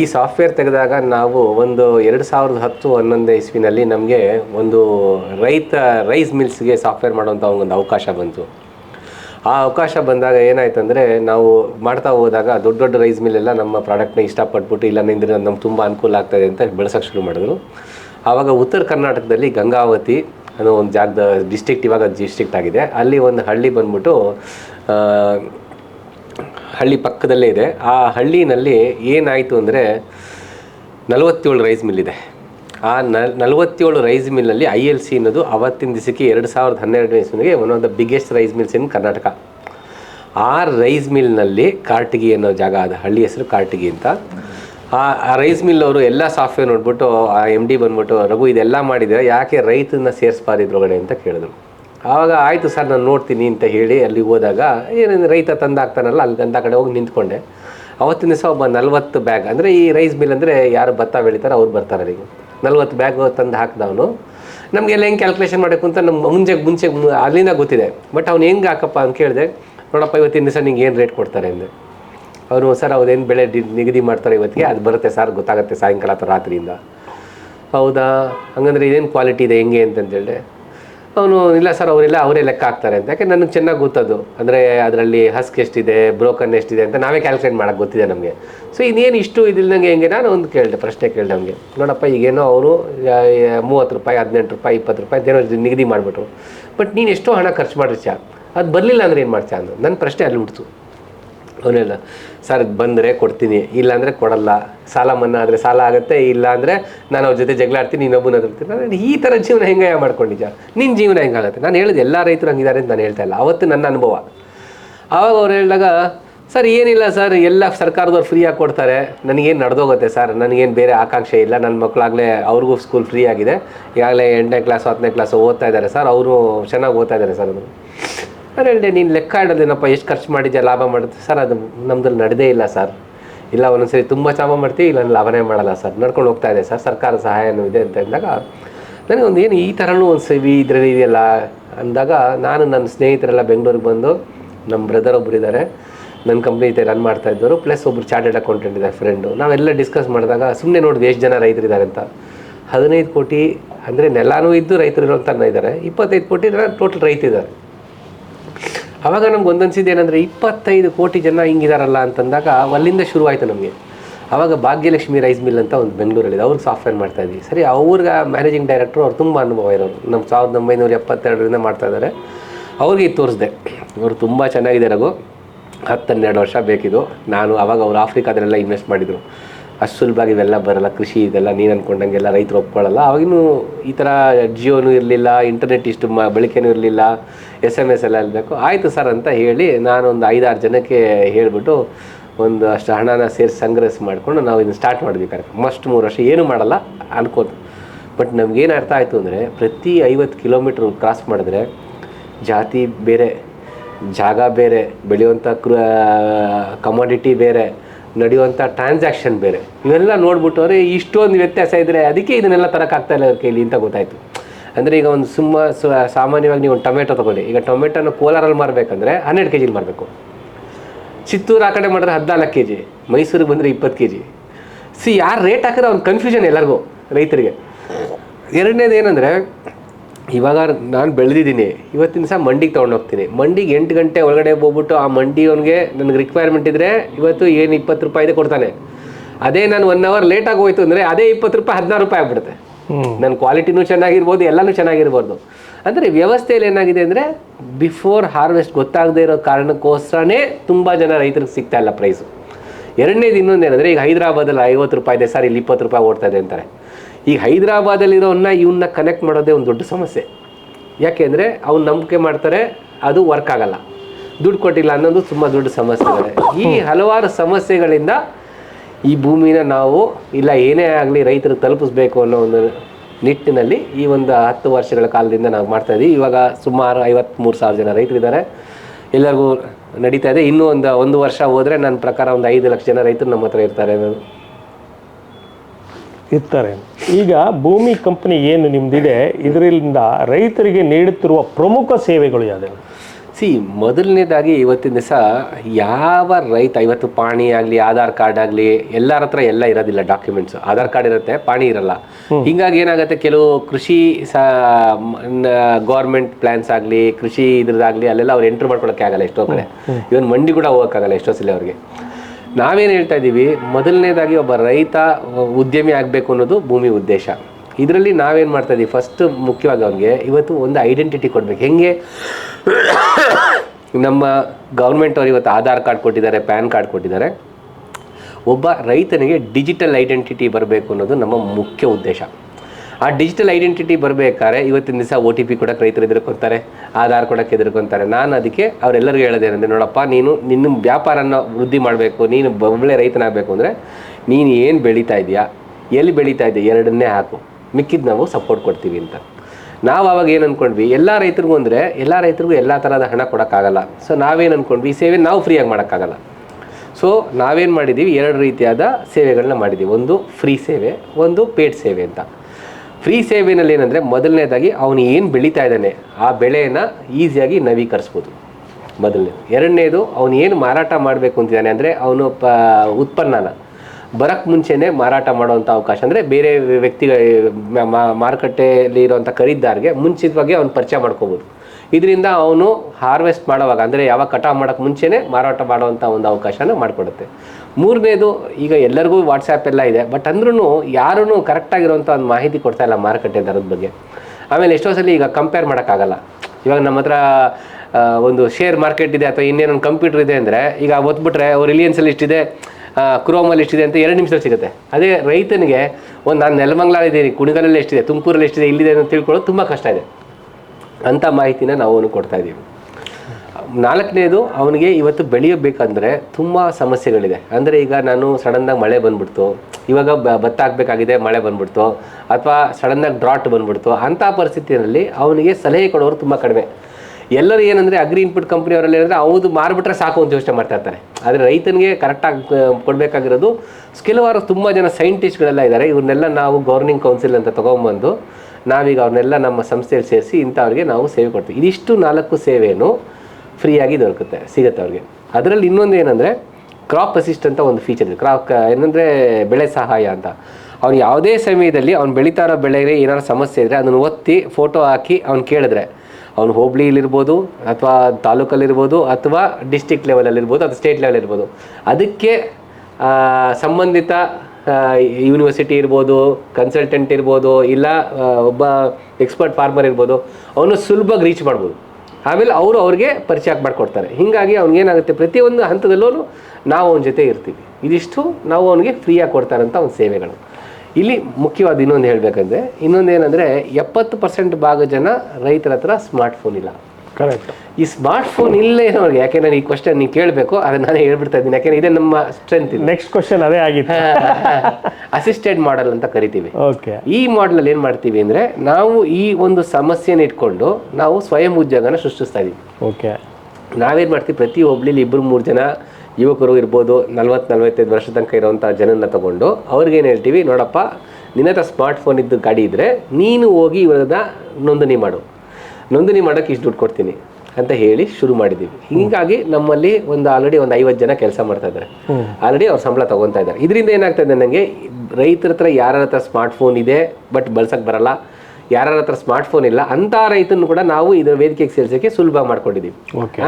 ಈ ಸಾಫ್ಟ್ವೇರ್ ತೆಗೆದಾಗ ನಾವು ಒಂದು ಎರಡು ಸಾವಿರದ ಹತ್ತು ಹನ್ನೊಂದನೇ ಇಸ್ವಿನಲ್ಲಿ ನಮಗೆ ಒಂದು ರೈತ, ರೈಸ್ ಮಿಲ್ಸ್ಗೆ ಸಾಫ್ಟ್ವೇರ್ ಮಾಡುವಂಥ ಒಂದು ಅವಕಾಶ ಬಂತು. ಆ ಅವಕಾಶ ಬಂದಾಗ ಏನಾಯ್ತು ಅಂದರೆ ನಾವು ಮಾಡ್ತಾ ಹೋದಾಗ ದೊಡ್ಡ ದೊಡ್ಡ ರೈಸ್ ಮಿಲ್ಲೆಲ್ಲ ನಮ್ಮ ಪ್ರಾಡಕ್ಟ್ನ ಇಷ್ಟಪಟ್ಬಿಟ್ಟು ಇಲ್ಲ ನಿಂದ್ರೆ ನಮ್ಗೆ ತುಂಬ ಅನುಕೂಲ ಆಗ್ತದೆ ಅಂತ ಬೆಳ್ಸೋಕೆ ಶುರು ಮಾಡಿದ್ರು. ಆವಾಗ ಉತ್ತರ ಕರ್ನಾಟಕದಲ್ಲಿ ಗಂಗಾವತಿ ಅನ್ನೋ ಒಂದು ಜಾಗದ ಡಿಸ್ಟ್ರಿಕ್ಟ್ ಇವಾಗ ಡಿಸ್ಟಿಕ್ಟ್ ಆಗಿದೆ. ಅಲ್ಲಿ ಒಂದು ಹಳ್ಳಿ ಬಂದ್ಬಿಟ್ಟು ಹಳ್ಳಿ ಪಕ್ಕದಲ್ಲೇ ಇದೆ. ಆ ಹಳ್ಳಿನಲ್ಲಿ ಏನಾಯಿತು ಅಂದರೆ ನಲವತ್ತೇಳು ರೈಸ್ ಮಿಲ್ ಇದೆ. ಆ ನಲ್ ನಲವತ್ತೇಳು ರೈಸ್ ಮಿಲ್ಲಲ್ಲಿ ಐ ಎಲ್ ಸಿ ಅನ್ನೋದು ಅವತ್ತಿನ ದಿವಸಕ್ಕೆ ಎರಡು ಸಾವಿರದ ಹನ್ನೆರಡನೇ ಇಸ್ವಿಗೆ one of the biggest rice mills in Karnataka ಆ ರೈಸ್ ಮಿಲ್ನಲ್ಲಿ ಕಾರ್ಟಿಗಿ ಅನ್ನೋ ಜಾಗ ಅದು, ಹಳ್ಳಿ ಹೆಸರು ಕಾರ್ಟಿಗಿ ಅಂತ. ಆ ಆ ರೈಸ್ ಮಿಲ್ ಅವರು ಎಲ್ಲ ಸಾಫ್ಟ್ವೇರ್ ನೋಡ್ಬಿಟ್ಟು, ಆ ಎಂ ಡಿ ಬಂದ್ಬಿಟ್ಟು, ರಘು, ಇದೆಲ್ಲ ಮಾಡಿದರೆ ಯಾಕೆ ರೈತನ ಸೇರಿಸ್ಬಾರಿದ್ರೊಳಗಡೆ ಅಂತ ಕೇಳಿದ್ರು. ಆವಾಗ, ಆಯಿತು ಸರ್, ನಾನು ನೋಡ್ತೀನಿ ಅಂತ ಹೇಳಿ ಅಲ್ಲಿ ಹೋದಾಗ ಏನಂದ್ರೆ ರೈತ ತಂದಾಗ್ತಾನಲ್ಲ ಅಲ್ಲಿ ತಂದ ಕಡೆ ಹೋಗಿ ನಿಂತ್ಕೊಂಡೆ. ಅವತ್ತಿನ ದಿವಸ ಒಬ್ಬ ನಲ್ವತ್ತು ಬ್ಯಾಗ್ ಅಂದರೆ ಈ ರೈಸ್ ಮಿಲ್ ಅಂದರೆ ಯಾರು ಭತ್ತ ಬೆಳಿತಾರೆ ಅವ್ರು ಬರ್ತಾರೆ ಅಲ್ಲಿಗೆ. ನಲ್ವತ್ತು ಬ್ಯಾಗ್ ತಂದು ಹಾಕಿದವನು ನಮಗೆಲ್ಲ ಹೆಂಗೆ ಕ್ಯಾಲ್ಕುಲೇಷನ್ ಮಾಡಬೇಕು ಅಂತ ನಮ್ಮ ಮುಂಚೆ ಮುಂಚೆ ಅಲ್ಲಿಂದ ಗೊತ್ತಿದೆ. ಬಟ್ ಅವ್ನು ಹೆಂಗೆ ಹಾಕಪ್ಪ ಅಂತ ಕೇಳಿದೆ, ನೋಡಪ್ಪ, ಇವತ್ತಿನ ದಿವಸ ನಿಂಗೆ ಏನು ರೇಟ್ ಕೊಡ್ತಾರೆ ಅಂದೆ. ಅವನು, ಸರ್ ಅವ್ರೇನು ಬೆಳೆ ನಿಗದಿ ಮಾಡ್ತಾರೆ ಇವತ್ತಿಗೆ, ಅದು ಬರುತ್ತೆ ಸರ್, ಗೊತ್ತಾಗುತ್ತೆ ಸಾಯಂಕಾಲ ಅಥವಾ ರಾತ್ರಿಯಿಂದ. ಹೌದಾ? ಹಂಗಂದ್ರೆ ಇದೇನು ಕ್ವಾಲಿಟಿ ಇದೆ, ಹೆಂಗೆ? ಅಂತಂದೇಳಿ ಅವನು, ಇಲ್ಲ ಸರ್, ಅವರೆಲ್ಲ ಅವರೇ ಲೆಕ್ಕ ಹಾಕ್ತಾರೆ. ಅಂತ. ಯಾಕೆ ನನಗೆ ಚೆನ್ನಾಗಿ ಗೊತ್ತದು? ಅಂದರೆ ಅದರಲ್ಲಿ ಹಸ್ಕ್ ಎಷ್ಟಿದೆ, ಬ್ರೋಕನ್ ಎಷ್ಟಿದೆ ಅಂತ ನಾವೇ ಕ್ಯಾಲ್ಕುಲೇಟ್ ಮಾಡಕ್ಕೆ ಗೊತ್ತಿದೆ ನಮಗೆ. ಸೊ, ಇನ್ನೇನು ಇಷ್ಟು ಇದಿಲ್ದಂಗೆ ಹೆಂಗೆ ನಾನು ಒಂದು ಕೇಳಿದೆ, ಪ್ರಶ್ನೆ ಕೇಳಿದೆ ನಮಗೆ ನೋಡಪ್ಪ, ಈಗೇನೋ ಅವರು ಮೂವತ್ತು ರೂಪಾಯಿ, ಹದಿನೆಂಟು ರೂಪಾಯಿ, ಇಪ್ಪತ್ತು ರೂಪಾಯಿ ಏನೋ ನಿಗದಿ ಮಾಡಿಬಿಟ್ರು. ಬಟ್ ನೀನು ಎಷ್ಟೋ ಹಣ ಖರ್ಚು ಮಾಡಿರ್ಚ ಅದು ಬರಲಿಲ್ಲ ಅಂದ್ರೆ ಏನು ಮಾಡ್ತೀಯ ಅಂದು? ನನ್ನ ಪ್ರಶ್ನೆ ಅಲ್ಲಿ ಹುಡ್ತು ಅವನೆಲ್ಲ ಸರ್ ಬಂದರೆ ಕೊಡ್ತೀನಿ. ಇಲ್ಲಾಂದರೆ ಕೊಡಲ್ಲ. ಸಾಲ ಮನ್ನಾ ಆದರೆ ಸಾಲ ಆಗುತ್ತೆ. ಇಲ್ಲ ಅಂದರೆ ನಾನು ಅವ್ರ ಜೊತೆ ಜಗಳ ಆಡ್ತೀನಿ, ಇನ್ನೊಬ್ಬನ ಈ ಥರ ಜೀವನ ಹೆಂಗೆ ಮಾಡ್ಕೊಂಡಿದ್ಯಾ ನಿನ್ನ ಜೀವನ ಹೆಂಗಾಗುತ್ತೆ? ನಾನು ಹೇಳಿದೆ, ಎಲ್ಲ ರೈತರು ಹಂಗಿದ್ದಾರೆ ಅಂತ ನಾನು ಹೇಳ್ತಾ ಇಲ್ಲ. ಅವತ್ತು ನನ್ನ ಅನುಭವ. ಆವಾಗ ಅವ್ರು ಹೇಳಿದಾಗ, ಸರ್, ಏನಿಲ್ಲ ಸರ್. ಎಲ್ಲ ಸರ್ಕಾರದವ್ರು ಫ್ರೀಯಾಗಿ ಕೊಡ್ತಾರೆ. ನನಗೇನು ನಡೆದೋಗುತ್ತೆ ಸರ್. ನನಗೇನು ಬೇರೆ ಆಕಾಂಕ್ಷೆ ಇಲ್ಲ. ನನ್ನ ಮಕ್ಕಳಾಗಲೇ ಅವ್ರಿಗೂ ಸ್ಕೂಲ್ ಫ್ರೀ ಆಗಿದೆ. ಈಗಾಗಲೇ ಎಂಟನೇ ಕ್ಲಾಸು, ಹತ್ತನೇ ಕ್ಲಾಸು ಓದ್ತಾ ಇದ್ದಾರೆ ಸರ್. ಅವರು ಚೆನ್ನಾಗಿ ಓದ್ತಾ ಇದ್ದಾರೆ ಸರ್ ಅದು ನಾನು ಹೇಳಿದೆ ನೀನು ಲೆಕ್ಕ ಇಡೋದೇನಪ್ಪ ಎಷ್ಟು ಖರ್ಚು ಮಾಡಿದ್ಯಾ, ಲಾಭ ಮಾಡುತ್ತೆ ಸರ್, ಅದು ನಮ್ಮದ್ರಲ್ಲಿ ನಡೆದೇ ಇಲ್ಲ, ಸರ್. ಇಲ್ಲ, ಒಂದೊಂದ್ಸರಿ ತುಂಬ ಚಾಮ ಮಾಡ್ತೀವಿ ಇಲ್ಲ, ಲಾಭನೇ ಮಾಡಲ್ಲ, ಸರ್. ನಡ್ಕೊಂಡು ಹೋಗ್ತಾ ಇದೆ, ಸರ್. ಸರ್ಕಾರ ಸಹಾಯನೂ ಇದೆ ಅಂತ ಅಂದಾಗ ನನಗೆ ಒಂದು ಏನು ಈ ಥರನೂ ಒಂದು ಸವಿ ಇದರಲ್ಲಿ ಇದೆಯಲ್ಲ ಅಂದಾಗ, ನಾನು ನನ್ನ ಸ್ನೇಹಿತರೆಲ್ಲ ಬೆಂಗಳೂರಿಗೆ ಬಂದು, ನಮ್ಮ ಬ್ರದರ್ ಒಬ್ರು ಇದ್ದಾರೆ. ನನ್ನ ಕಂಪ್ನಿ ಜೊತೆ ರನ್ ಮಾಡ್ತಾ ಇದ್ದವರು ಪ್ಲಸ್ ಒಬ್ರು ಚಾರ್ಟೆಡ್ ಅಕೌಂಟೆಂಟ್ ಇದ್ದಾರೆ ಫ್ರೆಂಡು ನಾವೆಲ್ಲ ಡಿಸ್ಕಸ್ ಮಾಡಿದಾಗ ಸುಮ್ಮನೆ ನೋಡಿದ್ವಿ ಎಷ್ಟು ಜನ ರೈತರಿದ್ದಾರೆ ಅಂತ. ಹದಿನೈದು ಕೋಟಿ ಅಂದರೆ ನೆಲಾನೂ ಇದ್ದು ರೈತರು ಇರೋಂಥ ಇದ್ದಾರೆ. ಇಪ್ಪತ್ತೈದು ಕೋಟಿ ಟೋಟಲ್ ರೈತಿದ್ದಾರೆ ಅವಾಗ ನಮ್ಗೆ ಒಂದೊಂದ್ಸಿದ್ದು ಏನಂದರೆ ಇಪ್ಪತ್ತೈದು ಕೋಟಿ ಜನ ಹಿಂಗಿದಾರಲ್ಲ ಅಂತಂದಾಗ ಅಲ್ಲಿಂದ ಶುರುವಾಯಿತು ನಮಗೆ. ಆವಾಗ ಭಾಗ್ಯಲಕ್ಷ್ಮಿ ರೈಸ್ ಮಿಲ್ ಅಂತ ಒಂದು ಬೆಂಗಳೂರಲ್ಲಿ ಅವ್ರಿಗೆ ಸಾಫ್ಟ್ವೇರ್ ಮಾಡ್ತಾ ಇದ್ವಿ. ಸರಿ, ಅವ್ರಿಗೆ ಮ್ಯಾನೇಜಿಂಗ್ ಡೈರೆಕ್ಟ್ರು ಅವ್ರು ತುಂಬ ಅನುಭವ ಇರೋರು ನಮ್ಮ ಸಾವಿರದ ಒಂಬೈನೂರ ಎಪ್ಪತ್ತೆರಡರಿಂದ ಮಾಡ್ತಾ ಇದ್ದಾರೆ. ಅವ್ರಿಗೆ ಇದು ತೋರಿಸ್ದೆ. ಅವರು ತುಂಬ ಚೆನ್ನಾಗಿದೆ ರಘು. ಹತ್ತು ಹನ್ನೆರಡು ವರ್ಷ ಬೇಕಿದು. ನಾನು ಅವಾಗ ಅವ್ರು ಆಫ್ರಿಕಾದಲ್ಲೆಲ್ಲ ಇನ್ವೆಸ್ಟ್ ಮಾಡಿದರು. ಅಷ್ಟು ಸುಲಭವಾಗಿ ಇವೆಲ್ಲ ಬರಲ್ಲ, ಕೃಷಿ ಇದೆಲ್ಲ ನೀನು ಅಂದ್ಕೊಂಡಂಗೆಲ್ಲ ರೈತರು ಒಪ್ಕೊಳ್ಳಲ್ಲ ಅವಾಗಿನ್ನು ಈ ಥರ ಜಿಯೋನು ಇರಲಿಲ್ಲ ಇಂಟರ್ನೆಟ್ ಇಷ್ಟು ಮ, ಬಳಕೆನೂ ಇರಲಿಲ್ಲ ಎಸ್ ಎಂ ಎಸ್ ಎಲ್ಲ ಇರಬೇಕು. ಆಯಿತು ಸರ್ ಅಂತ ಹೇಳಿ ನಾನೊಂದು ಐದಾರು ಜನಕ್ಕೆ ಹೇಳಿಬಿಟ್ಟು ಒಂದು ಅಷ್ಟು ಹಣನ ಸೇರಿಸಿ ಸಂಗ್ರಹಿಸಿ ಮಾಡಿಕೊಂಡು ನಾವು ಇದನ್ನು ಸ್ಟಾರ್ಟ್ ಮಾಡಿದ್ವಿ ಕರೆಕ್ಟ್ ಮಸ್ಟ್ ಮೂರು ವರ್ಷ ಏನೂ ಮಾಡಲ್ಲ ಅನ್ಕೋತ. ಬಟ್ ನಮಗೇನು ಅರ್ಥ ಆಯಿತು ಅಂದರೆ ಪ್ರತಿ ಐವತ್ತು ಕಿಲೋಮೀಟ್ರ್ ಕ್ರಾಸ್ ಮಾಡಿದ್ರೆ ಜಾತಿ ಬೇರೆ, ಜಾಗ ಬೇರೆ, ಬೆಳೆಯುವಂಥ ಕ್ರ ಕಮಾಡಿಟಿ ಬೇರೆ ನಡೆಯುವಂಥ ಟ್ರಾನ್ಸಾಕ್ಷನ್ ಬೇರೆ. ಇವೆಲ್ಲ ನೋಡ್ಬಿಟ್ಟು ಅವರೇ ಇಷ್ಟೊಂದು ವ್ಯತ್ಯಾಸ ಇದ್ದರೆ ಅದಕ್ಕೆ ಇದನ್ನೆಲ್ಲ ತರೋಕ್ಕಾಗ್ತಾ ಇಲ್ಲ ಅವ್ರ ಕೈಲಿ, ಅಂತ ಗೊತ್ತಾಯಿತು. ಅಂದರೆ ಈಗ ಒಂದು ಸುಮ್ಮ ಸಾಮಾನ್ಯವಾಗಿ ನೀವು ಒಂದು ಟೊಮೆಟೊ ತೊಗೊಳ್ಳಿ. ಈಗ ಟೊಮೆಟೊನ ಕೋಲಾರಲ್ಲಿ ಮಾರಬೇಕಂದ್ರೆ ಹನ್ನೆರಡು ಕೆ ಜಿಲಿ ಮಾರಬೇಕು. ಚಿತ್ತೂರು ಆ ಕಡೆ ಮಾಡಿದ್ರೆ ಹದಿನಾಲ್ಕು ಕೆ ಜಿ ಮೈಸೂರಿಗೆ ಬಂದರೆ ಇಪ್ಪತ್ತು ಕೆ ಜಿ ಸಿ, ಯಾರು ರೇಟ್ ಹಾಕಿದ್ರೆ ಅವ್ನು ಕನ್ಫ್ಯೂಷನ್ ಎಲ್ಲರಿಗೂ, ರೈತರಿಗೆ. ಎರಡನೇದು ಏನಂದರೆ ಇವಾಗ ನಾನು ಬೆಳೆದಿದ್ದೀನಿ. ಇವತ್ತಿನ ದಿವಸ ಮಂಡಿಗೆ ತೊಗೊಂಡು ಹೋಗ್ತೀನಿ. ಮಂಡಿಗೆ ಎಂಟು ಗಂಟೆ ಒಳಗಡೆ ಹೋಗ್ಬಿಟ್ಟು ಆ ಮಂಡಿ ಅವನಿಗೆ ನನಗೆ ರಿಕ್ವೈರ್ಮೆಂಟ್ ಇದ್ದರೆ ಇವತ್ತು ಏನು ಇಪ್ಪತ್ತು ರೂಪಾಯಿ ಇದೆ ಕೊಡ್ತಾನೆ. ಅದೇ ನಾನು ಒನ್ ಅವರ್ ಲೇಟಾಗಿ ಹೋಯ್ತು ಅಂದರೆ ಅದೇ ಇಪ್ಪತ್ತು ರೂಪಾಯಿ ಹದಿನಾರು ರೂಪಾಯಿ ಆಗ್ಬಿಡುತ್ತೆ. ನನ್ನ ಕ್ವಾಲಿಟಿನೂ ಚೆನ್ನಾಗಿರ್ಬೋದು ಎಲ್ಲನೂ ಚೆನ್ನಾಗಿರ್ಬೋದು. ಅಂದರೆ ವ್ಯವಸ್ಥೆಯಲ್ಲಿ ಏನಾಗಿದೆ ಅಂದರೆ ಬಿಫೋರ್ ಹಾರ್ವೆಸ್ಟ್ ಗೊತ್ತಾಗದೇ ಇರೋ ಕಾರಣಕ್ಕೋಸ್ಕರನೇ ತುಂಬ ಜನ ರೈತರಿಗೆ ಸಿಗ್ತಾ ಇಲ್ಲ ಪ್ರೈಸು ಎರಡನೇದು ಇನ್ನೊಂದೇನೆಂದರೆ ಈಗ ಹೈದರಾಬಾದಲ್ಲಿ ಐವತ್ತು ರೂಪಾಯಿ ಇದೆ ಸರ್ ಇಲ್ಲಿ ಇಪ್ಪತ್ತು ರೂಪಾಯಿ ಓಡ್ತಾ ಇದೆ ಅಂತಾರೆ. ಈಗ ಹೈದರಾಬಾದಲ್ಲಿರೋನ್ನ ಇವನ್ನ ಕನೆಕ್ಟ್ ಮಾಡೋದೇ ಒಂದು ದೊಡ್ಡ ಸಮಸ್ಯೆ. ಯಾಕೆಂದರೆ ಅವ್ನು ನಂಬಿಕೆ ಮಾಡ್ತಾರೆ, ಅದು ವರ್ಕ್ ಆಗಲ್ಲ. ದುಡ್ಡು ಕೊಟ್ಟಿಲ್ಲ ಅನ್ನೋದು ತುಂಬ ದೊಡ್ಡ ಸಮಸ್ಯೆಗಳಿದೆ ಈ ಹಲವಾರು ಸಮಸ್ಯೆಗಳಿಂದ ಈ ಭೂಮಿನ ನಾವು ಇಲ್ಲ ಏನೇ ಆಗಲಿ ರೈತರಿಗೆ ತಲುಪಿಸ್ಬೇಕು ಅನ್ನೋ ಒಂದು ನಿಟ್ಟಿನಲ್ಲಿ ಈ ಒಂದು ಹತ್ತು ವರ್ಷಗಳ ಕಾಲದಿಂದ ನಾವು ಮಾಡ್ತಾ ಇದ್ದೀವಿ ಇವಾಗ ಸುಮಾರು ಐವತ್ತ್ಮೂರು ಸಾವಿರ ಜನ ರೈತರಿದ್ದಾರೆ. ಎಲ್ಲರಿಗೂ ನಡೀತಾ ಇದೆ. ಇನ್ನೂ ಒಂದು ಒಂದು ವರ್ಷ ಹೋದರೆ ನನ್ನ ಪ್ರಕಾರ ಒಂದು ಐದು ಲಕ್ಷ ಜನ ರೈತರು ನಮ್ಮ ಹತ್ರ ಇರ್ತಾರೆ ಅನ್ನೋದು. ಇರ್ತಾರೆ. ಈಗ ಭೂಮಿ ಕಂಪನಿ ಏನು ನಿಮ್ದಿದೆ ಇದರಿಂದ ರೈತರಿಗೆ ನೀಡುತ್ತಿರುವ ಪ್ರಮುಖ ಸೇವೆಗಳು ಯಾವ್ದು? ಸಿ ಮೊದಲನೇದಾಗಿ ಇವತ್ತಿನ ದಿವಸ ಯಾವ ರೈತ ಇವತ್ತು ಪಾಣಿ ಆಗಲಿ ಆಧಾರ್ ಕಾರ್ಡ್ ಆಗಲಿ ಎಲ್ಲರ ಹತ್ರ ಎಲ್ಲ ಇರೋದಿಲ್ಲ ಡಾಕ್ಯುಮೆಂಟ್ಸ್. ಆಧಾರ್ ಕಾರ್ಡ್ ಇರುತ್ತೆ ಪಾಣಿ ಇರಲ್ಲ. ಹಿಂಗಾಗಿ ಏನಾಗುತ್ತೆ ಕೆಲವು ಕೃಷಿ ಸ ಗೌರ್ಮೆಂಟ್ ಪ್ಲಾನ್ಸ್ ಆಗಲಿ ಕೃಷಿ ಇದ್ರದ್ದಾಗಲಿ ಅಲ್ಲೆಲ್ಲ ಅವ್ರು ಎಂಟ್ರ್ ಮಾಡ್ಕೊಳಕ್ಕೆ ಆಗಲ್ಲ ಎಷ್ಟೋ ಕಡೆ. ಇವನ್ ಮಂಡಿ ಕೂಡ ಹೋಗೋಕ್ಕಾಗಲ್ಲ ಎಷ್ಟೋ ಸಲ ಅವ್ರಿಗೆ. ನಾವೇನು ಹೇಳ್ತಾ ಇದ್ದೀವಿ ಮೊದಲನೇದಾಗಿ ಒಬ್ಬ ರೈತ ಉದ್ಯಮಿ ಆಗಬೇಕು ಅನ್ನೋದು ಭೂಮಿ ಉದ್ದೇಶ. ಇದರಲ್ಲಿ ನಾವೇನು ಮಾಡ್ತಾ ಇದ್ದೀವಿ ಫಸ್ಟ್ ಮುಖ್ಯವಾಗಿ ಅವನಿಗೆ ಇವತ್ತು ಒಂದು ಐಡೆಂಟಿಟಿ ಕೊಡ್ಬೇಕು. ಹೆಂಗೆ? ನಮ್ಮ ಗೌರ್ಮೆಂಟ್ ಅವ್ರು ಇವತ್ತು ಆಧಾರ್ ಕಾರ್ಡ್ ಕೊಟ್ಟಿದ್ದಾರೆ, ಪ್ಯಾನ್ ಕಾರ್ಡ್ ಕೊಟ್ಟಿದ್ದಾರೆ. ಒಬ್ಬ ರೈತನಿಗೆ ಡಿಜಿಟಲ್ ಐಡೆಂಟಿಟಿ ಬರಬೇಕು ಅನ್ನೋದು ನಮ್ಮ ಮುಖ್ಯ ಉದ್ದೇಶ. ಆ ಡಿಜಿಟಲ್ ಐಡೆಂಟಿಟಿ ಬರಬೇಕಾದ್ರೆ ಇವತ್ತಿನ ದಿವಸ ಒ ಟಿ ಪಿ ಕೊಡೋಕೆ ರೈತರು ಎದುರ್ಕೊತಾರೆ, ಆಧಾರ್ ಕೊಡೋಕೆ ಎದುರ್ಕೊತಾರೆ. ನಾನು ಅದಕ್ಕೆ ಅವರೆಲ್ಲರಿಗೂ ಹೇಳೋದೇನೆಂದರೆ ನೋಡಪ್ಪ, ನೀನು ನಿನ್ನ ವ್ಯಾಪಾರನ ವೃದ್ಧಿ ಮಾಡಬೇಕು, ನೀನು ಒಳ್ಳೆ ರೈತನಾಗಬೇಕು ಅಂದರೆ ನೀನು ಏನು ಬೆಳೀತಾ ಇದೆಯಾ, ಎಲ್ಲಿ ಬೆಳೀತಾ ಇದೆಯಾ ಎರಡನ್ನೇ ಹಾಕು. ಮಿಕ್ಕಿದ್ದು ನಾವು ಸಪೋರ್ಟ್ ಕೊಡ್ತೀವಿ ಅಂತ. ನಾವು ಅವಾಗ ಏನು ಅಂದ್ಕೊಂಡ್ವಿ ಎಲ್ಲ ರೈತರಿಗೂ ಅಂದರೆ ಎಲ್ಲ ರೈತರಿಗೂ ಎಲ್ಲ ಥರದ ಹಣ ಕೊಡೋಕ್ಕಾಗಲ್ಲ. ಸೊ ನಾವೇನು ಅಂದ್ಕೊಂಡ್ವಿ ಈ ಸೇವೆ ನಾವು ಫ್ರೀಯಾಗಿ ಮಾಡೋಕ್ಕಾಗಲ್ಲ. ಸೊ ನಾವೇನು ಮಾಡಿದ್ದೀವಿ ಎರಡು ರೀತಿಯಾದ ಸೇವೆಗಳನ್ನ ಮಾಡಿದ್ದೀವಿ ಒಂದು ಫ್ರೀ ಸೇವೆ, ಒಂದು ಪೇಡ್ ಸೇವೆ ಅಂತ. ಫ್ರೀ ಸೇವೆನಲ್ಲಿ ಏನಂದರೆ ಮೊದಲನೇದಾಗಿ ಅವನು ಏನು ಬೆಳೀತಾ ಇದ್ದಾನೆ, ಆ ಬೆಳೆಯನ್ನು ಈಸಿಯಾಗಿ ನವೀಕರಿಸ್ಬೋದು. ಮೊದಲನೇದು ಎರಡನೇದು ಅವನು ಏನು ಮಾರಾಟ ಮಾಡಬೇಕು ಅಂತಿದ್ದಾನೆ ಅಂದರೆ ಅವನು ಪ, ಉತ್ಪನ್ನನ. ಬರೋಕ್ಕೆ ಮುಂಚೆನೇ ಮಾರಾಟ ಮಾಡುವಂಥ ಅವಕಾಶ ಅಂದರೆ ಬೇರೆ ವ್ಯಕ್ತಿ ಮಾರುಕಟ್ಟೆಯಲ್ಲಿ ಇರುವಂಥ ಖರೀದಾರ್ಗೆ ಮುಂಚಿತವಾಗಿ ಅವ್ನು ಪರಿಚಯ ಮಾಡ್ಕೋಬೋದು. ಇದರಿಂದ ಅವನು ಹಾರ್ವೆಸ್ಟ್ ಮಾಡೋವಾಗ ಅಂದರೆ ಯಾವಾಗ ಕಟಾವು ಮಾಡೋಕ್ಕೆ ಮುಂಚೆನೇ ಮಾರಾಟ ಮಾಡುವಂಥ ಒಂದು ಅವಕಾಶನ ಮಾಡಿಕೊಡುತ್ತೆ. ಮೂರನೇದು, ಈಗ ಎಲ್ಲರಿಗೂ ವಾಟ್ಸಾಪ್ ಎಲ್ಲ ಇದೆ ಬಟ್ ಅಂದ್ರೂ ಯಾರೂ ಕರೆಕ್ಟಾಗಿರುವಂಥ ಒಂದು ಮಾಹಿತಿ ಕೊಡ್ತಾ ಇಲ್ಲ ಮಾರುಕಟ್ಟೆ ದರದ ಬಗ್ಗೆ. ಆಮೇಲೆ ಎಷ್ಟೋ ಸಲ ಈಗ ಕಂಪೇರ್ ಮಾಡೋಕ್ಕಾಗಲ್ಲ. ಇವಾಗ ನಮ್ಮ ಹತ್ರ ಒಂದು ಶೇರ್ ಮಾರ್ಕೆಟ್ ಇದೆ ಅಥವಾ ಇನ್ನೇನೊಂದು ಕಂಪ್ಯೂಟರ್ ಇದೆ ಅಂದರೆ, ಈಗ ಒತ್ಬಿಟ್ರೆ ರಿಲಿಯನ್ಸಲ್ಲಿ ಇಷ್ಟಿದೆ ಕ್ರೋಮಲ್ಲಿ ಎಷ್ಟಿದೆ ಅಂತ ಎರಡು ನಿಮಿಷದಲ್ಲಿ ಸಿಗುತ್ತೆ. ಅದೇ ರೈತನಿಗೆ ಒಂದು ನಾನು ನೆಲಮಂಗ್ಲ ಇದ್ದೀನಿ, ಕುಣಿಗಲಲ್ಲಿ ಎಷ್ಟಿದೆ, ತುಮಕೂರಲ್ಲಿ ಎಷ್ಟಿದೆ, ಇಲ್ಲಿದೆ ಅಂತ ತಿಳ್ಕೊಳ್ಳೋದು ತುಂಬ ಕಷ್ಟ ಇದೆ. ಅಂಥ ಮಾಹಿತಿನ ನಾವು ಕೊಡ್ತಾ ಇದ್ದೀವಿ. ನಾಲ್ಕನೇದು ಅವನಿಗೆ ಇವತ್ತು ಬೆಳೆಯಬೇಕಂದ್ರೆ ತುಂಬ ಸಮಸ್ಯೆಗಳಿದೆ. ಅಂದರೆ ಈಗ ನಾನು ಸಡನ್ನಾಗಿ ಮಳೆ ಬಂದ್ಬಿಡ್ತು. ಇವಾಗ ಬ- ಭತ್ತ ಹಾಕಬೇಕಾಗಿದೆ ಮಳೆ ಬಂದ್ಬಿಡ್ತು. ಅಥವಾ ಸಡನ್ನಾಗಿ ಡ್ರಾಟ್ ಬಂದ್ಬಿಡ್ತು. ಅಂಥ ಪರಿಸ್ಥಿತಿಯಲ್ಲಿ ಅವನಿಗೆ ಸಲಹೆ ಕೊಡೋರು ತುಂಬ ಕಡಿಮೆ. ಎಲ್ಲರೂ ಏನಂದರೆ ಅಗ್ರಿ ಇನ್ಪುಟ್ ಕಂಪ್ನಿಯವರಲ್ಲಿ ಏನಂದರೆ ಅವ್ದು ಮಾರ್ಬಿಟ್ರೆ ಸಾಕು ಅಂತ ಯೋಚನೆ ಮಾಡ್ತಾ ಇರ್ತಾರೆ. ಆದರೆ ರೈತನಿಗೆ ಕರೆಕ್ಟಾಗಿ ಕೊಡಬೇಕಾಗಿರೋದು ಕೆಲವಾರು ತುಂಬ ಜನ ಸೈಂಟಿಸ್ಟ್ಗಳೆಲ್ಲ ಇದ್ದಾರೆ ಇವ್ರನ್ನೆಲ್ಲ ನಾವು ಗೌರ್ನಿಂಗ್ ಕೌನ್ಸಿಲ್ ಅಂತ ತೊಗೊಂಬಂದು ನಾವೀಗ ಅವ್ರನ್ನೆಲ್ಲ ನಮ್ಮ ಸಂಸ್ಥೆಯಲ್ಲಿ ಸೇರಿಸಿ ಇಂಥವ್ರಿಗೆ ನಾವು ಸೇವೆ ಕೊಡ್ತೀವಿ. ಇದಿಷ್ಟು ನಾಲ್ಕು ಸೇವೆಯನ್ನು ಫ್ರೀಯಾಗಿ ದೊರಕುತ್ತೆ, ಸಿಗುತ್ತೆ ಅವ್ರಿಗೆ. ಅದರಲ್ಲಿ ಇನ್ನೊಂದು ಏನಂದರೆ ಕ್ರಾಪ್ ಅಸಿಸ್ಟ್ ಅಂತ ಒಂದು ಫೀಚರ್ ಇದೆ. ಕ್ರಾಪ್ ಏನಂದರೆ, ಬೆಳೆ ಸಹಾಯ ಅಂತ. ಅವ್ನು ಯಾವುದೇ ಸಮಯದಲ್ಲಿ ಅವ್ನು ಬೆಳೀತಾ ಇರೋ ಬೆಳೆಗೆ ಏನಾದ್ರು ಸಮಸ್ಯೆ ಇದ್ದರೆ ಅದನ್ನು ಒತ್ತಿ ಫೋಟೋ ಹಾಕಿ ಅವ್ನು ಕೇಳಿದ್ರೆ. ಅವ್ನು ಹೋಬಳಿಲಿರ್ಬೋದು ಅಥವಾ ತಾಲೂಕಲ್ಲಿರ್ಬೋದು, ಅಥವಾ ಡಿಸ್ಟಿಕ್ ಲೆವೆಲಲ್ಲಿರ್ಬೋದು ಅಥವಾ ಸ್ಟೇಟ್ ಲೆವೆಲ್ ಇರ್ಬೋದು ಅದಕ್ಕೆ ಸಂಬಂಧಿತ ಯೂನಿವರ್ಸಿಟಿ ಇರ್ಬೋದು ಕನ್ಸಲ್ಟೆಂಟ್ ಇರ್ಬೋದು, ಇಲ್ಲ ಒಬ್ಬ ಎಕ್ಸ್ಪರ್ಟ್ ಫಾರ್ಮರ್ ಇರ್ಬೋದು, ಅವನು ಸುಲಭವಾಗಿ ರೀಚ್ ಮಾಡ್ಬೋದು. ಆಮೇಲೆ ಅವರು ಅವ್ರಿಗೆ ಪರಿಚಯ ಮಾಡಿಕೊಡ್ತಾರೆ. ಹೀಗಾಗಿ ಅವ್ನಿಗೇನಾಗುತ್ತೆ, ಪ್ರತಿಯೊಂದು ಹಂತದಲ್ಲೂ ನಾವು ಅವನ ಜೊತೆ ಇರ್ತೀವಿ. ಇದಿಷ್ಟು ನಾವು ಅವನಿಗೆ ಫ್ರೀಯಾಗಿ ಕೊಡ್ತಾರಂಥ ಒಂದು ಸೇವೆಗಳು. ಇಲ್ಲಿ ಮುಖ್ಯವಾದ ಇನ್ನೊಂದು ಹೇಳಬೇಕಂದ್ರೆ ಇನ್ನೊಂದು ಏನಂದರೆ ಎಪ್ಪತ್ತು ಪರ್ಸೆಂಟ್ ಭಾಗ ಜನ ರೈತರ ಹತ್ರ ಸ್ಮಾರ್ಟ್ಫೋನ್ ಇಲ್ಲ. ಕರೆಕ್ಟ್ ಈ ಸ್ಮಾರ್ಟ್ ಫೋನ್ ಇಲ್ಲೇ ಅವ್ರಿಗೆ ಯಾಕೆ ನಾನು ಈ ಕ್ವಶನ್ ನೀವು ಕೇಳಬೇಕು ಅದನ್ನ ನಾನು ಹೇಳ್ಬಿಡ್ತಾ ಇದ್ದೀನಿ. ಯಾಕೆಂದ್ರೆ ಇದೇ ನಮ್ಮ ಸ್ಟ್ರೆಂತ್ ಇದೆ. ನೆಕ್ಸ್ಟ್ ಕ್ವಶನ್ ಅದೇ ಆಗಿತ್ತು. ಅಸಿಸ್ಟೆಡ್ ಮಾಡೆಲ್ ಅಂತ ಕರಿತೀವಿ. ಓಕೆ ಈ ಮಾಡಲಲ್ಲಿ ಏನು ಮಾಡ್ತೀವಿ ಅಂದರೆ ನಾವು ಈ ಒಂದು ಸಮಸ್ಯೆನ ಇಟ್ಕೊಂಡು ನಾವು ಸ್ವಯಂ ಉದ್ಯೋಗನ ಸೃಷ್ಟಿಸ್ತಾ ಇದೀವಿ. ಓಕೆ ನಾವೇನು ಮಾಡ್ತೀವಿ? ಪ್ರತಿ ಒಬ್ಳಿಲಿ ಇಬ್ಬರು ಮೂರು ಜನ ಯುವಕರು ಇರ್ಬೋದು ನಲ್ವತ್ತು ನಲವತ್ತೈದು ವರ್ಷ ತನಕ ಇರೋವಂಥ ಜನನ ತಗೊಂಡು ಅವ್ರಿಗೇನು ಹೇಳ್ತೀವಿ? ನೋಡಪ್ಪ ನಿನ್ನ ಹತ್ರ ಸ್ಮಾರ್ಟ್ಫೋನ್ ಇದ್ದು ಗಾಡಿ ಇದ್ದರೆ ನೀನು ಹೋಗಿ ಇವ್ರನ್ನ ನೋಂದಣಿ ಮಾಡು. ನೋಂದಣಿ ಮಾಡೋಕ್ಕೆ ಇಷ್ಟು ದುಡ್ಡು ಕೊಡ್ತೀನಿ ಅಂತ ಹೇಳಿ ಶುರು ಮಾಡಿದ್ದೀವಿ ಹೀಗಾಗಿ ನಮ್ಮಲ್ಲಿ ಒಂದು ಆಲ್ರೆಡಿ ಒಂದು ಐವತ್ತು ಜನ ಕೆಲಸ ಮಾಡ್ತಾ ಇದ್ದಾರೆ. ಆಲ್ರೆಡಿ ಅವ್ರು ಸಂಬಳ ತಗೊತಾ ಇದ್ದಾರೆ. ಇದರಿಂದ ಏನಾಗ್ತಾ ಇದೆ ನನಗೆ ರೈತರ ಹತ್ರ ಯಾರ ಹತ್ರ ಸ್ಮಾರ್ಟ್ಫೋನ್ ಇದೆ ಬಟ್ ಬಳಸಕ್ಕೆ ಬರಲ್ಲ ಯಾರ ಹತ್ರ ಸ್ಮಾರ್ಟ್ ಫೋನ್ ಇಲ್ಲ ಅಂತ ರೈತನ ಕೂಡ ನಾವು ಇದರ ವೇದಿಕೆಗೆ ಸೇರಿಸೋಕೆ ಸುಲಭ ಮಾಡ್ಕೊಂಡಿದ್ದೀವಿ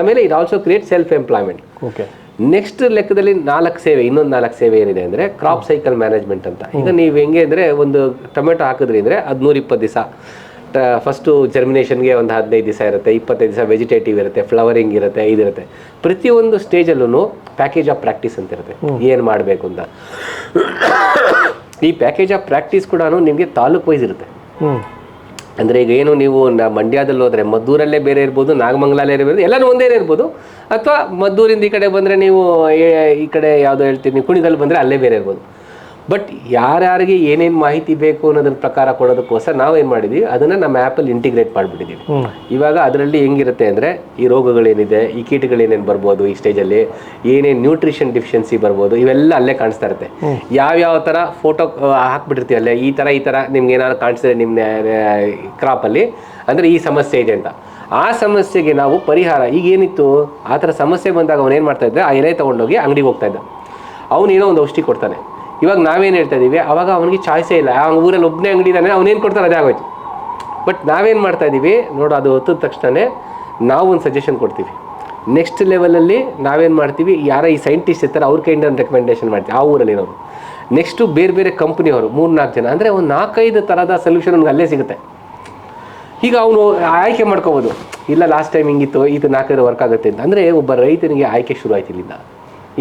ಆಮೇಲೆ it also create self employment okay next ಲೆಕ್ಕದಲ್ಲಿ ನಾಲ್ಕು ಸೇವೆ ಇನ್ನೊಂದು ನಾಲ್ಕು ಸೇವೆ ಏನಿದೆ ಅಂದರೆ ಕ್ರಾಪ್ ಸೈಕಲ್ ಮ್ಯಾನೇಜ್ಮೆಂಟ್ ಅಂತ. ಈಗ ನೀವು ಹೆಂಗೆ ಅಂದರೆ ಒಂದು ಟೊಮೆಟೊ ಹಾಕಿದ್ರಿ ಅಂದರೆ ಅದು ನೂರಿಪ್ಪತ್ತು ದಿವಸ. ಫಸ್ಟು ಜರ್ಮಿನೇಷನ್ಗೆ ಒಂದು ಹದಿನೈದು ದಿವಸ ಇರುತ್ತೆ ಇಪ್ಪತ್ತೈದು ದಿವಸ ವೆಜಿಟೇಟಿವ್ ಇರುತ್ತೆ ಫ್ಲವರಿಂಗ್ ಇರುತ್ತೆ ಇದಿರುತ್ತೆ ಪ್ರತಿಯೊಂದು ಸ್ಟೇಜಲ್ಲೂ ಪ್ಯಾಕೇಜ್ ಆಫ್ ಪ್ರಾಕ್ಟೀಸ್ ಅಂತ ಇರುತ್ತೆ. ಏನು ಮಾಡಬೇಕು ಅಂತ? ಈ ಪ್ಯಾಕೇಜ್ ಆಫ್ ಪ್ರಾಕ್ಟೀಸ್ ಕೂಡ ನಿಮಗೆ ತಾಲೂಕು ವೈಸ್ ಇರುತ್ತೆ. ಅಂದರೆ ಈಗ ಏನು ನೀವು ನ- ಮಂಡ್ಯದಲ್ಲಿ ಹೋದರೆ ಮದ್ದೂರಲ್ಲೇ ಬೇರೆ ಇರ್ಬೋದು ನಾಗಮಂಗಲಲ್ಲೇ ಇರ್ಬೋದು ಎಲ್ಲನೂ ಒಂದೇ ಇರ್ಬೋದು. ಅಥವಾ ಮದ್ದೂರಿಂದ ಈ ಕಡೆ ಬಂದರೆ ನೀವು ಈ ಕಡೆ ಯಾವುದೋ ಹೇಳ್ತೀನಿ ಕುಣಿದಲ್ಲಿ ಬಂದರೆ ಅಲ್ಲೇ ಬೇರೆ ಇರ್ಬೋದು. ಬಟ್ ಯಾರ್ಯಾರಿಗೆ ಏನೇನು ಮಾಹಿತಿ ಬೇಕು ಅನ್ನೋದನ್ನ ಪ್ರಕಾರ ಕೊಡೋದಕ್ಕೋಸ್ಕರ ನಾವು ಏನು ಮಾಡಿದ್ದೀವಿ ಅದನ್ನು ನಮ್ಮ ಆ್ಯಪಲ್ಲಿ ಇಂಟಿಗ್ರೇಟ್ ಮಾಡಿಬಿಟ್ಟಿದ್ದೀವಿ ಇವಾಗ ಅದರಲ್ಲಿ ಹೆಂಗಿರುತ್ತೆ ಅಂದರೆ ಈ ರೋಗಗಳೇನಿದೆ ಈ ಕೀಟಗಳೇನೇನು ಬರ್ಬೋದು ಈ ಸ್ಟೇಜಲ್ಲಿ ಏನೇನು ನ್ಯೂಟ್ರಿಷನ್ ಡಿಫಿಷಿಯನ್ಸಿ ಬರ್ಬೋದು ಇವೆಲ್ಲ ಅಲ್ಲೇ ಕಾಣಿಸ್ತಾ ಇರುತ್ತೆ. ಯಾವ್ಯಾವ ಥರ ಫೋಟೋ ಹಾಕ್ಬಿಟ್ಟಿರ್ತೀವಿ ಅಲ್ಲೇ ಈ ಥರ ಈ ಥರ ನಿಮ್ಗೆ ಏನಾದ್ರು ಕಾಣಿಸಿದ್ರೆ ನಿಮ್ಮ ಕ್ರಾಪಲ್ಲಿ ಅಂದರೆ ಈ ಸಮಸ್ಯೆ ಇದೆ ಅಂತ. ಆ ಸಮಸ್ಯೆಗೆ ನಾವು ಪರಿಹಾರ ಈಗ ಏನಿತ್ತು ಆ ಥರ ಸಮಸ್ಯೆ ಬಂದಾಗ ಅವನು ಏನು ಮಾಡ್ತಾ ಇದ್ದ ಆ ಎಲೆ ತೊಗೊಂಡೋಗಿ ಅಂಗಡಿಗೆ ಹೋಗ್ತಾ ಇದ್ದ. ಅವನೇನೋ ಏನೋ ಒಂದು ಔಷಧಿ ಕೊಡ್ತಾನೆ. ಇವಾಗ ನಾವೇನು ಹೇಳ್ತಾ ಇದ್ದೀವಿ ಅವಾಗ ಅವನಿಗೆ ಚಾಯ್ಸೇ ಇಲ್ಲ. ಆ ಊರಲ್ಲಿ ಒಬ್ಬನೇ ಅಂಗಡಿ ಇದ್ದಾನೆ ಅವನೇನು ಕೊಡ್ತಾರೆ ಅದೇ ಆಗೋಯ್ತು. ಬಟ್ ನಾವೇನು ಮಾಡ್ತಾ ಇದ್ದೀವಿ ನೋಡು ಅದು ಹೊತ್ತಿದ ತಕ್ಷಣ ನಾವು ಒಂದು ಸಜೆಷನ್ ಕೊಡ್ತೀವಿ. ನೆಕ್ಸ್ಟ್ ಲೆವೆಲಲ್ಲಿ ನಾವೇನು ಮಾಡ್ತೀವಿ, ಯಾರ ಈ ಸೈಂಟಿಸ್ಟ್ ಇರ್ತಾರೆ, ಅವ್ರ ಕೈಂಡ್ ಒಂದು ರೆಕಮೆಂಡೇಷನ್ ಮಾಡ್ತೀವಿ, ಆ ಊರಲ್ಲಿರೋರು ನೆಕ್ಸ್ಟು ಬೇರೆ ಬೇರೆ ಕಂಪ್ನಿಯವರು ಮೂರು ನಾಲ್ಕು ಜನ. ಅಂದರೆ ಒಂದು ನಾಲ್ಕೈದು ಥರದ ಸೊಲ್ಯೂಷನ್ ನಮ್ಗೆ ಅಲ್ಲೇ ಸಿಗುತ್ತೆ. ಈಗ ಅವನು ಆಯ್ಕೆ ಮಾಡ್ಕೋಬೋದು. ಇಲ್ಲ ಲಾಸ್ಟ್ ಟೈಮ್ ಹಿಂಗಿತ್ತು, ಇದು ನಾಲ್ಕೈದು ವರ್ಕ್ ಆಗುತ್ತೆ ಅಂತ. ಅಂದರೆ ಒಬ್ಬ ರೈತನಿಗೆ ಆಯ್ಕೆ ಶುರು ಆಯ್ತು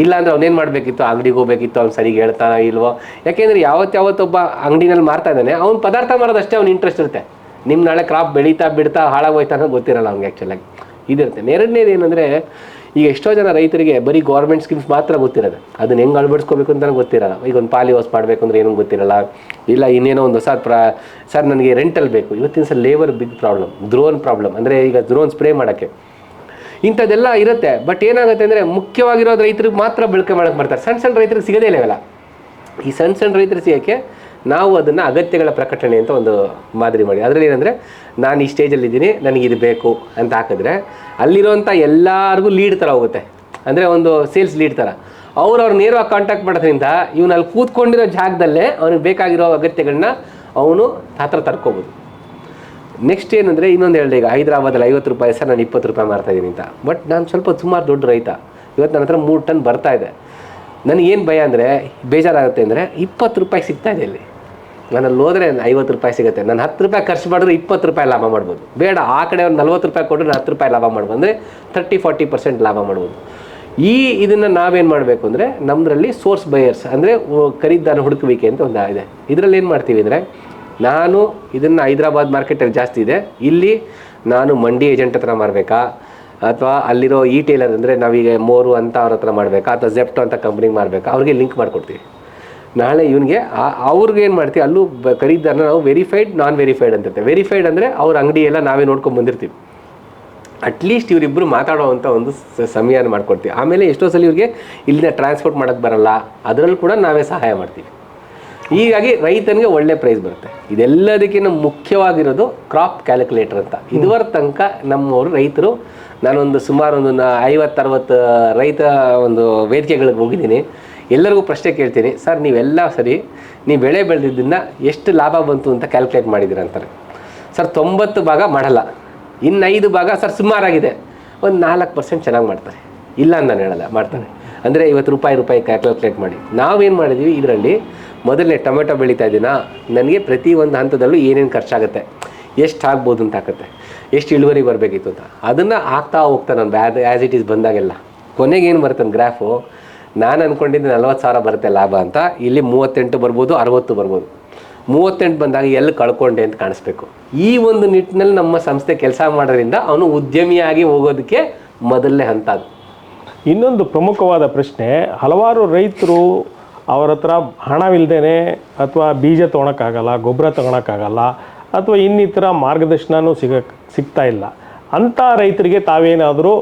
ಇಲ್ಲ ಅಂದ್ರೆ ಅವನೇನು ಮಾಡಬೇಕಿತ್ತು? ಅಂಗಡಿಗೆ ಹೋಗ್ಬೇಕಿತ್ತು, ಅವ್ನು ಸರಿಗೆ ಹೇಳ್ತಾನ ಇಲ್ವೋ? ಯಾಕೆಂದ್ರೆ ಯಾವತ್ತು ಯಾವತ್ತೊಬ್ಬ ಅಂಗಡಿನಲ್ಲಿ ಮಾರ್ತಾ ಇದ್ದಾನೆ, ಅವ್ನು ಪದಾರ್ಥ ಮಾಡೋದಷ್ಟೇ ಅವ್ನು ಇಂಟ್ರೆಸ್ಟ್ ಇರುತ್ತೆ. ನಿಮ್ಮ ನಾಳೆ ಕ್ರಾಪ್ ಬೆಳೀತಾ ಬಿಡ್ತಾ ಹಾಳಾಗೋಯ್ತಾ ಅಂತ ಗೊತ್ತಿರಲ್ಲ ಅವ್ನಿಗೆ ಆ್ಯಕ್ಚುಲಾಗಿ ಇದಿರುತ್ತೆ. ಎರಡನೇದು ಏನಂದರೆ, ಈಗ ಎಷ್ಟೋ ಜನ ರೈತರಿಗೆ ಬರೀ ಗೌರ್ಮೆಂಟ್ ಸ್ಕೀಮ್ಸ್ ಮಾತ್ರ ಗೊತ್ತಿರೋದು. ಅದನ್ನ ಹೆಂಗೆ ಅಳವಡಿಸ್ಕೋಬೇಕು ಅಂತ ಗೊತ್ತಿರಲ್ಲ. ಈಗ ಒಂದು ಪಾಲಿ ಹೌಸ್ ಮಾಡಬೇಕು ಅಂದ್ರೆ ಏನೂ ಗೊತ್ತಿರಲ್ಲ. ಇಲ್ಲ, ಇನ್ನೇನೋ ಒಂದು ಹೊಸ ಪ್ರ, ಸರ್, ನನಗೆ ರೆಂಟಲ್ಲಿ ಬೇಕು. ಇವತ್ತಿನ ಸಲ labour big problem drone problem ಅಂದರೆ ಈಗ ಡ್ರೋನ್ ಸ್ಪ್ರೇ ಮಾಡೋಕ್ಕೆ. ಇಂಥದ್ದೆಲ್ಲ ಇರುತ್ತೆ. ಬಟ್ ಏನಾಗುತ್ತೆ ಅಂದರೆ ಮುಖ್ಯವಾಗಿರೋದು ರೈತರಿಗೆ ಮಾತ್ರ ಬಳಕೆ ಮಾಡೋಕ್ಕೆ ಬರ್ತಾರೆ ಸಣ್ಣ ಸಣ್ಣ ರೈತರಿಗೆ ಸಿಗದೇ ಇಲ್ಲವಲ್ಲ ಈ ಸಣ್ಣ ಸಣ್ಣ ರೈತರು ಸಿಗೋಕ್ಕೆ ನಾವು ಅದನ್ನು ಅಗತ್ಯಗಳ ಪ್ರಕಟಣೆ ಅಂತ ಒಂದು ಮಾದರಿ ಮಾಡಿ. ಅದರಲ್ಲಿ ಏನಂದರೆ ನಾನು ಈ ಸ್ಟೇಜಲ್ಲಿದ್ದೀನಿ ನನಗೆ ಇದು ಬೇಕು ಅಂತ ಹಾಕಿದ್ರೆ ಅಲ್ಲಿರೋಂಥ ಎಲ್ಲರಿಗೂ ಲೀಡ್ ಥರ ಹೋಗುತ್ತೆ. ಅಂದರೆ ಒಂದು ಸೇಲ್ಸ್ ಲೀಡ್ ಥರ ಅವ್ರು ಅವ್ರು ನೇರವಾಗಿ ಕಾಂಟ್ಯಾಕ್ಟ್ ಮಾಡೋದ್ರಿಂದ ಇವನಲ್ಲಿ ಕೂತ್ಕೊಂಡಿರೋ ಜಾಗದಲ್ಲೇ ಅವ್ನಿಗೆ ಬೇಕಾಗಿರೋ ಅಗತ್ಯಗಳನ್ನ ಅವನು ಹತ್ರ ತರ್ಕೋಬೋದು. ನೆಕ್ಸ್ಟ್ ಏನಂದರೆ ಇನ್ನೊಂದು ಹೇಳಿದೆ ಈಗ ಹೈದರಾಬಾದಲ್ಲಿ ಐವತ್ತು ರೂಪಾಯಿ ಸರ್ ನಾನು ಇಪ್ಪತ್ತು ರೂಪಾಯಿ ಮಾರ್ತಾಯಿದ್ದೀನಿ ಅಂತ. ಬಟ್ ನಾನು ಸ್ವಲ್ಪ ಸುಮಾರು ದೊಡ್ಡ ರೈತ. ಇವತ್ತು ನನ್ನ ಹತ್ರ ಮೂರು ಟನ್ ಬರ್ತಾ ಇದೆ. ನನಗೇನು ಭಯ ಅಂದರೆ ಬೇಜಾರಾಗುತ್ತೆ ಅಂದರೆ ಇಪ್ಪತ್ತು ರೂಪಾಯಿ ಸಿಗ್ತಾ ಇದೆ ಇಲ್ಲಿ. ನಾನು ಅಲ್ಲಿ ಹೋದರೆ ಐವತ್ತು ರೂಪಾಯಿ ಸಿಗುತ್ತೆ. ನಾನು ಹತ್ತು ರೂಪಾಯಿ ಖರ್ಚು ಮಾಡಿದ್ರೆ ಇಪ್ಪತ್ತು ರೂಪಾಯಿ ಲಾಭ ಮಾಡ್ಬೋದು. ಬೇಡ, ಆ ಕಡೆ ಒಂದು ನಲ್ವತ್ತು ರೂಪಾಯಿ ಕೊಟ್ಟರೆ ನಾನು ಹತ್ತು ರೂಪಾಯಿ ಲಾಭ ಮಾಡ್ಬೋದು. ಅಂದರೆ ತರ್ಟಿ ಫಾರ್ಟಿ ಪರ್ಸೆಂಟ್ ಲಾಭ ಮಾಡ್ಬೋದು. ಈ ಇದನ್ನು ನಾವೇನು ಮಾಡಬೇಕು ಅಂದರೆ ನಮ್ಮದ್ರಲ್ಲಿ ಸೋರ್ಸ್ ಬಯರ್ಸ್ ಅಂದರೆ ಖರೀದಾರ ಹುಡುಕುವಿಕೆ ಅಂತ ಒಂದು ಇದೆ. ಇದರಲ್ಲಿ ಏನು ಮಾಡ್ತೀವಿ ಅಂದರೆ ನಾನು ಇದನ್ನು ಹೈದರಾಬಾದ್ ಮಾರ್ಕೆಟಲ್ಲಿ ಜಾಸ್ತಿ ಇದೆ. ಇಲ್ಲಿ ನಾನು ಮಂಡಿ ಏಜೆಂಟ್ ಹತ್ರ ಮಾಡಬೇಕಾ? ಅಥವಾ ಅಲ್ಲಿರೋ ಈ ಟೇಲರ್ ಅಂದರೆ ನಾವೀಗ ಮೋರು ಅಂತ ಅವ್ರ ಹತ್ರ ಮಾಡಬೇಕಾ? ಅಥವಾ ಜೆಪ್ಟೋ ಅಂತ ಕಂಪ್ನಿಗೆ ಮಾಡಬೇಕಾ? ಅವ್ರಿಗೆ ಲಿಂಕ್ ಮಾಡಿಕೊಡ್ತೀವಿ. ನಾಳೆ ಇವನಿಗೆ ಅವ್ರಿಗೆ ಏನು ಮಾಡ್ತೀವಿ? ಅಲ್ಲೂ ಬ ಖರೀದಾರನ ನಾವು ವೆರಿಫೈಡ್ ನಾನ್ ವೆರಿಫೈಡ್ ಅಂತ ಇರ್ತೇವೆ. ವೆರಿಫೈಡ್ ಅಂದರೆ ಅವ್ರ ಅಂಗಡಿ ಎಲ್ಲ ನಾವೇ ನೋಡ್ಕೊಂಡು ಬಂದಿರ್ತೀವಿ. ಅಟ್ಲೀಸ್ಟ್ ಇವರಿಬ್ಬರು ಮಾತಾಡೋವಂಥ ಒಂದು ಸಮಯನ ಮಾಡ್ಕೊಡ್ತೀವಿ. ಆಮೇಲೆ ಎಷ್ಟೋ ಸಲ ಇವ್ರಿಗೆ ಇಲ್ಲಿಂದ ಟ್ರಾನ್ಸ್ಪೋರ್ಟ್ ಮಾಡೋಕ್ಕೆ ಬರಲ್ಲ. ಅದರಲ್ಲೂ ಕೂಡ ನಾವೇ ಸಹಾಯ ಮಾಡ್ತೀವಿ. ಹೀಗಾಗಿ ರೈತನಿಗೆ ಒಳ್ಳೆ ಪ್ರೈಸ್ ಬರುತ್ತೆ. ಇದೆಲ್ಲದಕ್ಕಿಂತ ಮುಖ್ಯವಾಗಿರೋದು ಕ್ರಾಪ್ ಕ್ಯಾಲ್ಕುಲೇಟರ್ ಅಂತ. ಇದುವರ ತನಕ ನಮ್ಮವರು ರೈತರು ನಾನೊಂದು ಸುಮಾರು ಒಂದು ಐವತ್ತರವತ್ತು ರೈತ ಒಂದು ವೇದಿಕೆಗಳಿಗೆ ಹೋಗಿದ್ದೀನಿ. ಎಲ್ಲರಿಗೂ ಪ್ರಶ್ನೆ ಕೇಳ್ತೀನಿ ಸರ್ ನೀವೆಲ್ಲ ಸರಿ ನೀವು ಬೆಳೆ ಬೆಳೆದಿದ್ದನ್ನ ಎಷ್ಟು ಲಾಭ ಬಂತು ಅಂತ ಕ್ಯಾಲ್ಕುಲೇಟ್ ಮಾಡಿದ್ದೀರ? ಅಂತಾರೆ. ಸರ್ ತೊಂಬತ್ತು ಭಾಗ ಮಾಡಲ್ಲ. ಇನ್ನು ಐದು ಭಾಗ ಸರ್ ಸುಮಾರಾಗಿದೆ. ಒಂದು ನಾಲ್ಕು ಪರ್ಸೆಂಟ್ ಚೆನ್ನಾಗಿ ಮಾಡ್ತಾರೆ. ಇಲ್ಲ ಅಂತ ನಾನು ಹೇಳಲ್ಲ ಮಾಡ್ತಾರೆ. ಅಂದರೆ ಇವತ್ತು ರೂಪಾಯಿ ರೂಪಾಯಿ ಕ್ಯಾಲ್ಕುಲೇಟ್ ಮಾಡಿ. ನಾವೇನು ಮಾಡಿದ್ವಿ ಇದರಲ್ಲಿ ಮೊದಲನೇ ಟೊಮೆಟೊ ಬೆಳೀತಾ ಇದ್ದೀನ? ನನಗೆ ಪ್ರತಿ ಒಂದು ಹಂತದಲ್ಲೂ ಏನೇನು ಖರ್ಚಾಗುತ್ತೆ? ಎಷ್ಟು ಆಗ್ಬೋದು ಅಂತ ಆಗುತ್ತೆ ಎಷ್ಟು ಇಳುವರಿ ಬರಬೇಕಿತ್ತು ಅಂತ. ಅದನ್ನು ಆಗ್ತಾ ಹೋಗ್ತಾ ನಾನು ಬ್ಯಾದ್ ಆ್ಯಸ್ ಇಟ್ ಈಸ್ ಬಂದಾಗೆಲ್ಲ. ಕೊನೆಗೆ ಏನು ಬರುತ್ತೆ ಗ್ರಾಫು ನಾನು ಅಂದ್ಕೊಂಡಿದ್ದೆ ನಲ್ವತ್ತು ಸಾವಿರ ಬರುತ್ತೆ ಲಾಭ ಅಂತ. ಇಲ್ಲಿ ಮೂವತ್ತೆಂಟು ಬರ್ಬೋದು, ಅರವತ್ತು ಬರ್ಬೋದು. ಮೂವತ್ತೆಂಟು ಬಂದಾಗ ಎಲ್ಲಿ ಕಳ್ಕೊಂಡೆ ಅಂತ ಕಾಣಿಸ್ಬೇಕು. ಈ ಒಂದು ನಿಟ್ಟಿನಲ್ಲಿ ನಮ್ಮ ಸಂಸ್ಥೆ ಕೆಲಸ ಮಾಡೋದ್ರಿಂದ ಅವನು ಉದ್ಯಮಿಯಾಗಿ ಹೋಗೋದಕ್ಕೆ ಮೊದಲನೇ ಹಂತ ಅದು. ಇನ್ನೊಂದು ಪ್ರಮುಖವಾದ ಪ್ರಶ್ನೆ, ಹಲವಾರು ರೈತರು ಅವ್ರ ಹತ್ರ ಹಣವಿಲ್ಲದೇ ಅಥವಾ ಬೀಜ ತೊಗೊಳಕ್ಕಾಗಲ್ಲ ಗೊಬ್ಬರ ತೊಗೊಳಕ್ಕಾಗಲ್ಲ ಅಥವಾ ಇನ್ನಿತರ ಮಾರ್ಗದರ್ಶನವೂ ಸಿಗಕ್ಕೆ ಸಿಗ್ತಾ ಇಲ್ಲ. ಅಂಥ ರೈತರಿಗೆ ತಾವೇನಾದರೂ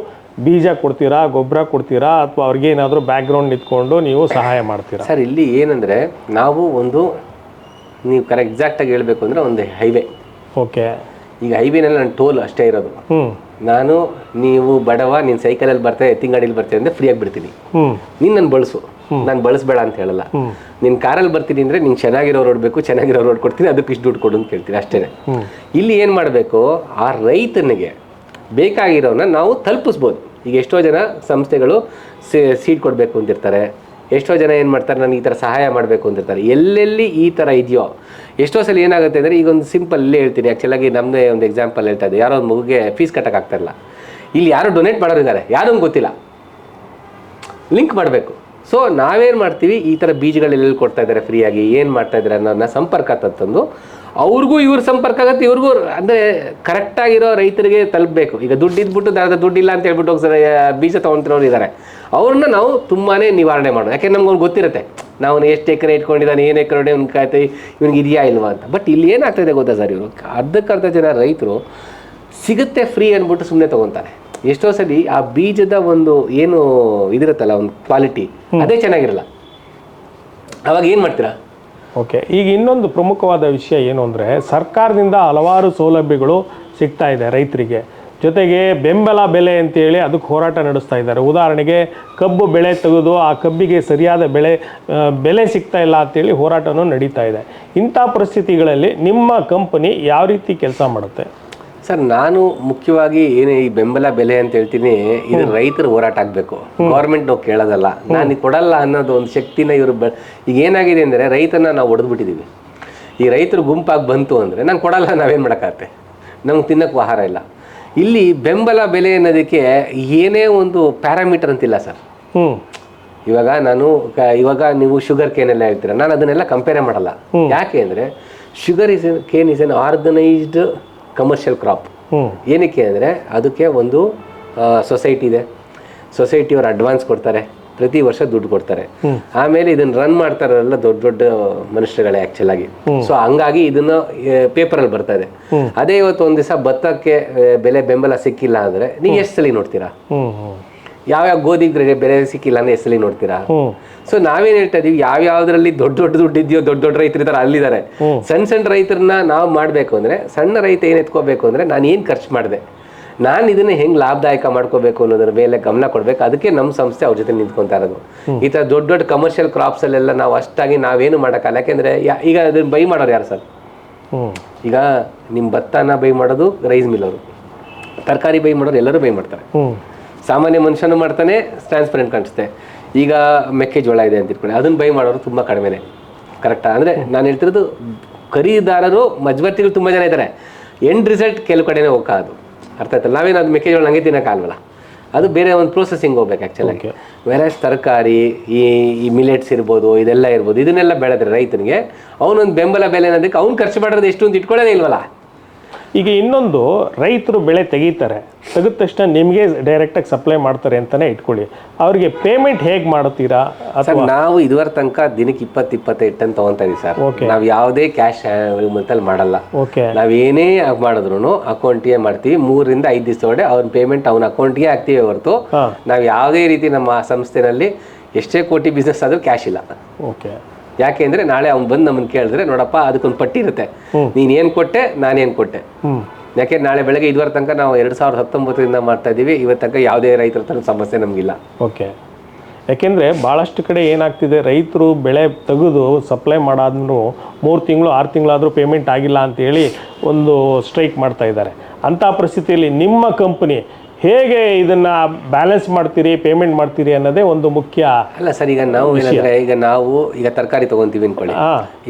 ಬೀಜ ಕೊಡ್ತೀರಾ ಗೊಬ್ಬರ ಕೊಡ್ತೀರಾ ಅಥವಾ ಅವ್ರಿಗೇನಾದರೂ ಬ್ಯಾಕ್ಗ್ರೌಂಡ್ ನಿಂತ್ಕೊಂಡು ನೀವು ಸಹಾಯ ಮಾಡ್ತೀರಾ? ಸರ್ ಇಲ್ಲಿ ಏನಂದರೆ ನಾವು ಒಂದು ನೀವು ಕರೆಕ್ಟ್ ಎಕ್ಸಾಕ್ಟಾಗಿ ಹೇಳಬೇಕು ಅಂದರೆ ಒಂದು ಹೈವೇ ಓಕೆ. ಈಗ ಹೈವೇನಲ್ಲಿ ನನ್ನ ಟೋಲ್ ಅಷ್ಟೇ ಇರೋದು. ನಾನು ನೀವು ಬಡವ ನೀನು ಸೈಕಲಲ್ಲಿ ಬರ್ತಾ ಎತ್ತಿನ ಗಾಡೀಲಿ ಬರ್ತೀಯ ಅಂದರೆ ಫ್ರೀಯಾಗಿ ಬಿಡ್ತೀನಿ. ನೀನು ನನ್ನ ಬಳಸು. ನಾನು ಬಳಸಬೇಡ ಅಂತ ಹೇಳಲ್ಲ. ನಿನ್ ಕಾರಲ್ಲಿ ಬರ್ತೀನಿ ಅಂದ್ರೆ ನಿನ್ ಚೆನ್ನಾಗಿರೋ ರೋಡ್ ಬೇಕು ಚೆನ್ನಾಗಿರೋ ರೋಡ್ ಕೊಡ್ತೀನಿ ಅದಕ್ಕೆ ಇಷ್ಟು ದುಡ್ಡು ಕೊಡು ಅಂತ ಕೇಳ್ತೀನಿ ಅಷ್ಟೇನೆ. ಇಲ್ಲಿ ಏನು ಮಾಡಬೇಕು ಆ ರೈತನಿಗೆ ಬೇಕಾಗಿರೋನ ನಾವು ತಲುಪಿಸ್ಬೋದು. ಈಗ ಎಷ್ಟೋ ಜನ ಸಂಸ್ಥೆಗಳು ಸೀಟ್ ಕೊಡಬೇಕು ಅಂತಿರ್ತಾರೆ. ಎಷ್ಟೋ ಜನ ಏನು ಮಾಡ್ತಾರೆ ನನಗೆ ಈ ಥರ ಸಹಾಯ ಮಾಡಬೇಕು ಅಂತಿರ್ತಾರೆ. ಎಲ್ಲೆಲ್ಲಿ ಈ ಥರ ಇದೆಯೋ ಎಷ್ಟೋ ಸಲ ಏನಾಗುತ್ತೆ ಅಂದರೆ ಈಗ ಒಂದು ಸಿಂಪಲ್ ಇಲ್ಲೇ ಹೇಳ್ತೀನಿ ಆ್ಯಕ್ಚುಲಾಗಿ ನಮ್ಮದೇ ಒಂದು ಎಕ್ಸಾಂಪಲ್ ಹೇಳ್ತಾ ಇದ್ದೆ. ಯಾರೋ ಒಂದು ಮಗುಗೆ ಫೀಸ್ ಕಟ್ಟೋಕ್ಕಾಗ್ತಾಯಿಲ್ಲ ಇಲ್ಲಿ. ಯಾರು ಡೊನೇಟ್ ಮಾಡೋರಿದ್ದಾರೆ? ಯಾರೂ ಗೊತ್ತಿಲ್ಲ. ಲಿಂಕ್ ಮಾಡಬೇಕು. ಸೊ ನಾವೇನು ಮಾಡ್ತೀವಿ? ಈ ಥರ ಬೀಜಗಳು ಎಲ್ಲೆಲ್ಲಿ ಕೊಡ್ತಾ ಇದ್ದಾರೆ ಫ್ರೀಯಾಗಿ ಏನು ಮಾಡ್ತಾ ಇದ್ದಾರೆ ಅನ್ನೋದನ್ನ ಸಂಪರ್ಕ ತಂದು ಅವ್ರಿಗೂ ಇವ್ರ ಸಂಪರ್ಕ ಆಗುತ್ತೆ, ಇವ್ರಿಗೂ ಅಂದರೆ ಕರೆಕ್ಟಾಗಿರೋ ರೈತರಿಗೆ ತಲುಪಬೇಕು. ಈಗ ದುಡ್ಡು ಇದ್ಬಿಟ್ಟು ದಾರದ ದುಡ್ಡಿಲ್ಲ ಅಂತ ಹೇಳ್ಬಿಟ್ಟು ಹೋಗ್ತಾರೆ ಬೀಜ ತೊಗೊಂತಿರೋರು ಇದ್ದಾರೆ ಅವ್ರನ್ನ ನಾವು ತುಂಬಾ ನಿವಾರಣೆ ಮಾಡೋದು ಯಾಕೆಂದ್ರೆ ನಮ್ಗೆ ಅವ್ರಿಗೆ ಗೊತ್ತಿರುತ್ತೆ, ನಾವು ಎಷ್ಟು ಎಕರೆ ಇಟ್ಕೊಂಡಿದ್ದಾನೆ ಏನು ಎಕರೆ ಅವ್ನು ಕಾಯ್ತು, ಇವ್ನಿಗೆ ಇದೆಯಾ ಇಲ್ವಾ ಅಂತ. ಬಟ್ ಇಲ್ಲಿ ಏನಾಗ್ತಾಯಿದೆ ಗೊತ್ತಾ ಸರ್ ಇವರು? ಅರ್ಧಕ್ಕರ್ಧ ಜನ ರೈತರು ಸಿಗುತ್ತೆ ಫ್ರೀ ಅಂದ್ಬಿಟ್ಟು ಸುಮ್ಮನೆ ತೊಗೊತಾರೆ. ಎಷ್ಟೋ ಸಲ ಆ ಬೀಜದ ಒಂದು ಏನು ಇದಿರುತ್ತಲ್ಲ ಒಂದು ಕ್ವಾಲಿಟಿ ಅದೇ ಚೆನ್ನಾಗಿರಲ್ಲ. ಅವಾಗ ಏನು ಮಾಡ್ತೀರಾ? ಓಕೆ ಈಗ ಇನ್ನೊಂದು ಪ್ರಮುಖವಾದ ವಿಷಯ ಏನು ಅಂದರೆ ಸರ್ಕಾರದಿಂದ ಹಲವಾರು ಸೌಲಭ್ಯಗಳು ಸಿಗ್ತಾ ಇದೆ ರೈತರಿಗೆ. ಜೊತೆಗೆ ಬೆಂಬಲ ಬೆಲೆ ಅಂತೇಳಿ ಅದಕ್ಕೆ ಹೋರಾಟ ನಡೆಸ್ತಾ ಇದ್ದಾರೆ. ಉದಾಹರಣೆಗೆ ಕಬ್ಬು ಬೆಳೆ ತೆಗೆದು ಆ ಕಬ್ಬಿಗೆ ಸರಿಯಾದ ಬೆಳೆ ಬೆಲೆ ಸಿಗ್ತಾ ಇಲ್ಲ ಅಂತೇಳಿ ಹೋರಾಟವೂ ನಡೀತಾ ಇದೆ. ಇಂಥ ಪರಿಸ್ಥಿತಿಗಳಲ್ಲಿ ನಿಮ್ಮ ಕಂಪನಿ ಯಾವ ರೀತಿ ಕೆಲಸ ಮಾಡುತ್ತೆ? ಸರ್ ನಾನು ಮುಖ್ಯವಾಗಿ ಏನೇ ಈ ಬೆಂಬಲ ಬೆಲೆ ಅಂತ ಹೇಳ್ತೀನಿ ಇದು ರೈತರ ಹೋರಾಟ ಆಗಬೇಕು. ಗೌರ್ಮೆಂಟ್ ನಾವು ಕೇಳೋದಲ್ಲ. ನಾನು ಕೊಡಲ್ಲ ಅನ್ನೋದು ಒಂದು ಶಕ್ತಿನ ಇವರು ಬ ಈಗ ಏನಾಗಿದೆ ಅಂದರೆ ರೈತನ ನಾವು ಹೊಡೆದ್ಬಿಟ್ಟಿದ್ದೀವಿ ಈ ರೈತರು ಗುಂಪಾಗಿ ಬಂತು ಅಂದರೆ ನಾನು ಕೊಡಲ್ಲ ನಾವೇನು ಮಾಡೋಕ್ಕಾಗತ್ತೆ? ನಮ್ಗೆ ತಿನ್ನಕ್ಕೆ ಆಹಾರ ಇಲ್ಲ. ಇಲ್ಲಿ ಬೆಂಬಲ ಬೆಲೆ ಅನ್ನೋದಕ್ಕೆ ಏನೇ ಒಂದು ಪ್ಯಾರಾಮೀಟರ್ ಅಂತಿಲ್ಲ ಸರ್. ಹ್ಞೂ ಇವಾಗ ನಾನು ಇವಾಗ ನೀವು ಶುಗರ್ ಕೇನ್ ಎಲ್ಲ ಹೇಳ್ತೀರಾ ನಾನು ಅದನ್ನೆಲ್ಲ ಕಂಪೇರ್ ಮಾಡಲ್ಲ. ಯಾಕೆ ಅಂದರೆ sugar is cane is an organised commercial crop ಏನಕ್ಕೆ ಅಂದರೆ ಅದಕ್ಕೆ ಒಂದು ಸೊಸೈಟಿ ಇದೆ. ಸೊಸೈಟಿಯವರು ಅಡ್ವಾನ್ಸ್ ಕೊಡ್ತಾರೆ. ಪ್ರತಿ ವರ್ಷ ದುಡ್ಡು ಕೊಡ್ತಾರೆ. ಆಮೇಲೆ ಇದನ್ನ ರನ್ ಮಾಡ್ತಾರಲ್ಲ ದೊಡ್ಡ ದೊಡ್ಡ ಮನುಷ್ಯರುಗಳೇ ಆಕ್ಚುಲ್ ಆಗಿ. ಸೊ ಹಂಗಾಗಿ ಇದನ್ನ ಪೇಪರ್ ಅಲ್ಲಿ ಬರ್ತಾ ಇದೆ. ಅದೇ ಇವತ್ತು ಒಂದ್ ದಿವಸ ಭತ್ತಕ್ಕೆ ಬೆಲೆ ಬೆಂಬಲ ಸಿಕ್ಕಿಲ್ಲ ಅಂದ್ರೆ ನೀವು ಎಷ್ಟು ಸಲ ನೋಡ್ತೀರಾ? ಯಾವ್ಯಾವ ಗೋಧಿಗೆ ಬೆಲೆ ಸಿಕ್ಕಿಲ್ಲ ಅಂದ್ರೆ ಎಸ್ಲಿ ನೋಡ್ತೀರಾ? ಸೊ ನಾವೇನ್ ಹೇಳ್ತಾ ಇದೀವಿ ಯಾವ ಯಾವ್ದ್ರಲ್ಲಿ ದೊಡ್ಡ ದೊಡ್ಡ ದುಡ್ಡು ಇದೆಯೋ ದೊಡ್ಡ ದೊಡ್ಡ ರೈತರ ಅಲ್ಲಿದ್ದಾರೆ ಸಣ್ಣ ಸಣ್ಣ ರೈತರನ್ನ ನಾವು ಮಾಡಬೇಕು ಅಂದ್ರೆ ಸಣ್ಣ ರೈತ ಏನ್ ಎತ್ಕೋಬೇಕು ಅಂದ್ರೆ ನಾನು ಏನು ಖರ್ಚು ಮಾಡಿದೆ? ನಾನು ಇದನ್ನ ಹೆಂಗ್ ಲಾಭದಾಯಕ ಮಾಡ್ಕೋಬೇಕು ಅನ್ನೋದ್ರ ಮೇಲೆ ಗಮನ ಕೊಡ್ಬೇಕು. ಅದಕ್ಕೆ ನಮ್ಮ ಸಂಸ್ಥೆ ಅವ್ರ ಜೊತೆ ನಿಂತ್ಕೊಂತಾ ಇರೋದು. ಈ ತರ ದೊಡ್ಡ ದೊಡ್ಡ ಕಮರ್ಷಿಯಲ್ ಕ್ರಾಪ್ಸ್ ಅಲ್ಲೆಲ್ಲ ನಾವು ಅಷ್ಟಾಗಿ ನಾವೇನು ಮಾಡಕ್ಕಲ್ಲ ಯಾಕೆಂದ್ರೆ ಈಗ ಅದನ್ನ ಬೈ ಮಾಡೋರು ಯಾರು ಸರ್? ಈಗ ನಿಮ್ಮ ಭತ್ತನ ಬೈ ಮಾಡೋದು ರೈಸ್ ಮಿಲ್ ಅವರು. ತರಕಾರಿ ಬೈ ಮಾಡೋರು ಎಲ್ಲರೂ ಬೈ ಮಾಡ್ತಾರೆ. ಸಾಮಾನ್ಯ ಮನುಷ್ಯನೂ ಮಾಡ್ತಾನೆ ಟ್ರಾನ್ಸ್ಪರೆಂಟ್ ಕಾಣಿಸುತ್ತೆ. ಈಗ ಮೆಕ್ಕೆಜೋಳ ಇದೆ ಅಂತ ಇಟ್ಕೊಳ್ಳಿ. ಅದನ್ನು ಬೈ ಮಾಡೋರು ತುಂಬ ಕಡಿಮೆನೆ. ಕರೆಕ್ಟಾ ಅಂದರೆ ನಾನು ಹೇಳ್ತಿರೋದು ಖರೀದಾರರು ಮಧ್ಯವರ್ತಿಗಳು ತುಂಬ ಜನ ಇದ್ದಾರೆ. ಎಂಡ್ ರಿಸಲ್ಟ್ ಕೆಲವು ಕಡೆನೇ ಹೋಗೋದು ಅರ್ಥ ಆಯ್ತಲ್ಲ ನಾವೇನು ಅದು ಮೆಕ್ಕೆಜೋಳ ಹಂಗೆ ತಿನ್ನೋಕ್ಕಾಗಲ್ಲ ಅದು ಬೇರೆ ಒಂದು ಪ್ರೊಸೆಸಿಂಗ್ ಹೋಗ್ಬೇಕು ಆ್ಯಕ್ಚುಲಾಗಿ ವೆರೈಸ್ ವೆರಸ್ ತರಕಾರಿ ಈ ಈ ಮಿಲೆಟ್ಸ್ ಇರ್ಬೋದು ಇದೆಲ್ಲ ಇರ್ಬೋದು ಇದನ್ನೆಲ್ಲ ಬೆಳೆದ್ರೆ ರೈತನಿಗೆ ಅವನೊಂದು ಬೆಂಬಲ ಬೆಲೆ ಅನ್ನೋದಕ್ಕೆ ಅವ್ನು ಖರ್ಚು ಮಾಡಿರೋದು ಎಷ್ಟು ಅಂತ ಇಟ್ಕೊಳ್ಳೋದೇ ಇಲ್ವಲ್ಲ? ಈಗ ಇನ್ನೊಂದು ರೈತರು ಬೆಳೆ ತೆಗೀತಾರೆ. ತೆಗೆದ ತಕ್ಷಣ ನಿಮಗೆ ಡೈರೆಕ್ಟಾಗಿ ಸಪ್ಲೈ ಮಾಡ್ತಾರೆ ಅಂತಲೇ ಇಟ್ಕೊಳ್ಳಿ. ಅವರಿಗೆ ಪೇಮೆಂಟ್ ಹೇಗೆ ಮಾಡ್ತೀರಾ ಸರ್ ಅಥವಾ ನಾವು ಇದುವರೆ ತನಕ ದಿನಕ್ಕೆ ಇಪ್ಪತ್ತು ಇಪ್ಪತ್ತೈದು ಟನ್ ತೊಗೊತಾ ಇದೀವಿ ಸರ್. ಓಕೆ ನಾವು ಯಾವುದೇ ಕ್ಯಾಶ್ ಮಂತಲ್ಲಿ ಮಾಡಲ್ಲ. ಓಕೆ ನಾವೇನೇ ಏನೇ ಮಾಡಿದ್ರು ಅಕೌಂಟಿಗೆ ಮಾಡ್ತೀವಿ. ಮೂರರಿಂದ ಐದು ದಿವಸ ಒಡೆ ಅವ್ನ ಪೇಮೆಂಟ್ ಅವ್ನ ಅಕೌಂಟ್ಗೆ ಹಾಕ್ತೀವಿ ಹೊರತು. ನಾವು ಯಾವುದೇ ರೀತಿ ನಮ್ಮ ಸಂಸ್ಥೆನಲ್ಲಿ ಎಷ್ಟೇ ಕೋಟಿ ಬಿಸ್ನೆಸ್ ಆದರೂ ಕ್ಯಾಶ್ ಇಲ್ಲ. ಓಕೆ ಯಾಕೆ ಅಂದ್ರೆ ನಾಳೆ ಅವ್ನು ಬಂದು ನಮ್ಮನ್ನು ಕೇಳಿದ್ರೆ ನೋಡಪ್ಪ ಅದಕ್ಕೊಂದು ಪಟ್ಟಿ ಇರುತ್ತೆ. ನೀನು ಏನು ಕೊಟ್ಟೆ ನಾನೇನು ಕೊಟ್ಟೆ. ಯಾಕೆ ನಾಳೆ ಬೆಳಗ್ಗೆ ಇದುವರೆ ತನಕ ನಾವು ಎರಡು ಸಾವಿರದ ಹತ್ತೊಂಬತ್ತರಿಂದ ಮಾಡ್ತಾ ಇದ್ದೀವಿ ಇವತ್ತು ತನಕ ಯಾವುದೇ ರೈತರ ತನಕ ಸಮಸ್ಯೆ ನಮಗಿಲ್ಲ. ಓಕೆ. ಯಾಕೆಂದರೆ ಭಾಳಷ್ಟು ಕಡೆ ಏನಾಗ್ತಿದೆ ರೈತರು ಬೆಳೆ ತೆಗೆದು ಸಪ್ಲೈ ಮಾಡಾದ್ರು ಮೂರು ತಿಂಗಳು ಆರು ತಿಂಗಳಾದರೂ ಪೇಮೆಂಟ್ ಆಗಿಲ್ಲ ಅಂತ ಹೇಳಿ ಒಂದು ಸ್ಟ್ರೈಕ್ ಮಾಡ್ತಾ ಇದ್ದಾರೆ. ಅಂಥ ಪರಿಸ್ಥಿತಿಯಲ್ಲಿ ನಿಮ್ಮ ಕಂಪನಿ ಹೇಗೆ ಇದನ್ನ ಬ್ಯಾಲೆನ್ಸ್ ಮಾಡ್ತೀರಿ ಪೇಮೆಂಟ್ ಮಾಡ್ತೀರಿ ಅನ್ನೋದೇ ಒಂದು ಮುಖ್ಯ ಅಲ್ಲ ಸರ್ ಈಗ ನಾವು ಏನಂದ್ರೆ ಈಗ ನಾವು ಈಗ ತರಕಾರಿ ತಗೊಂತೀವಿ ಅನ್ಕೊಳ್ಳಿ.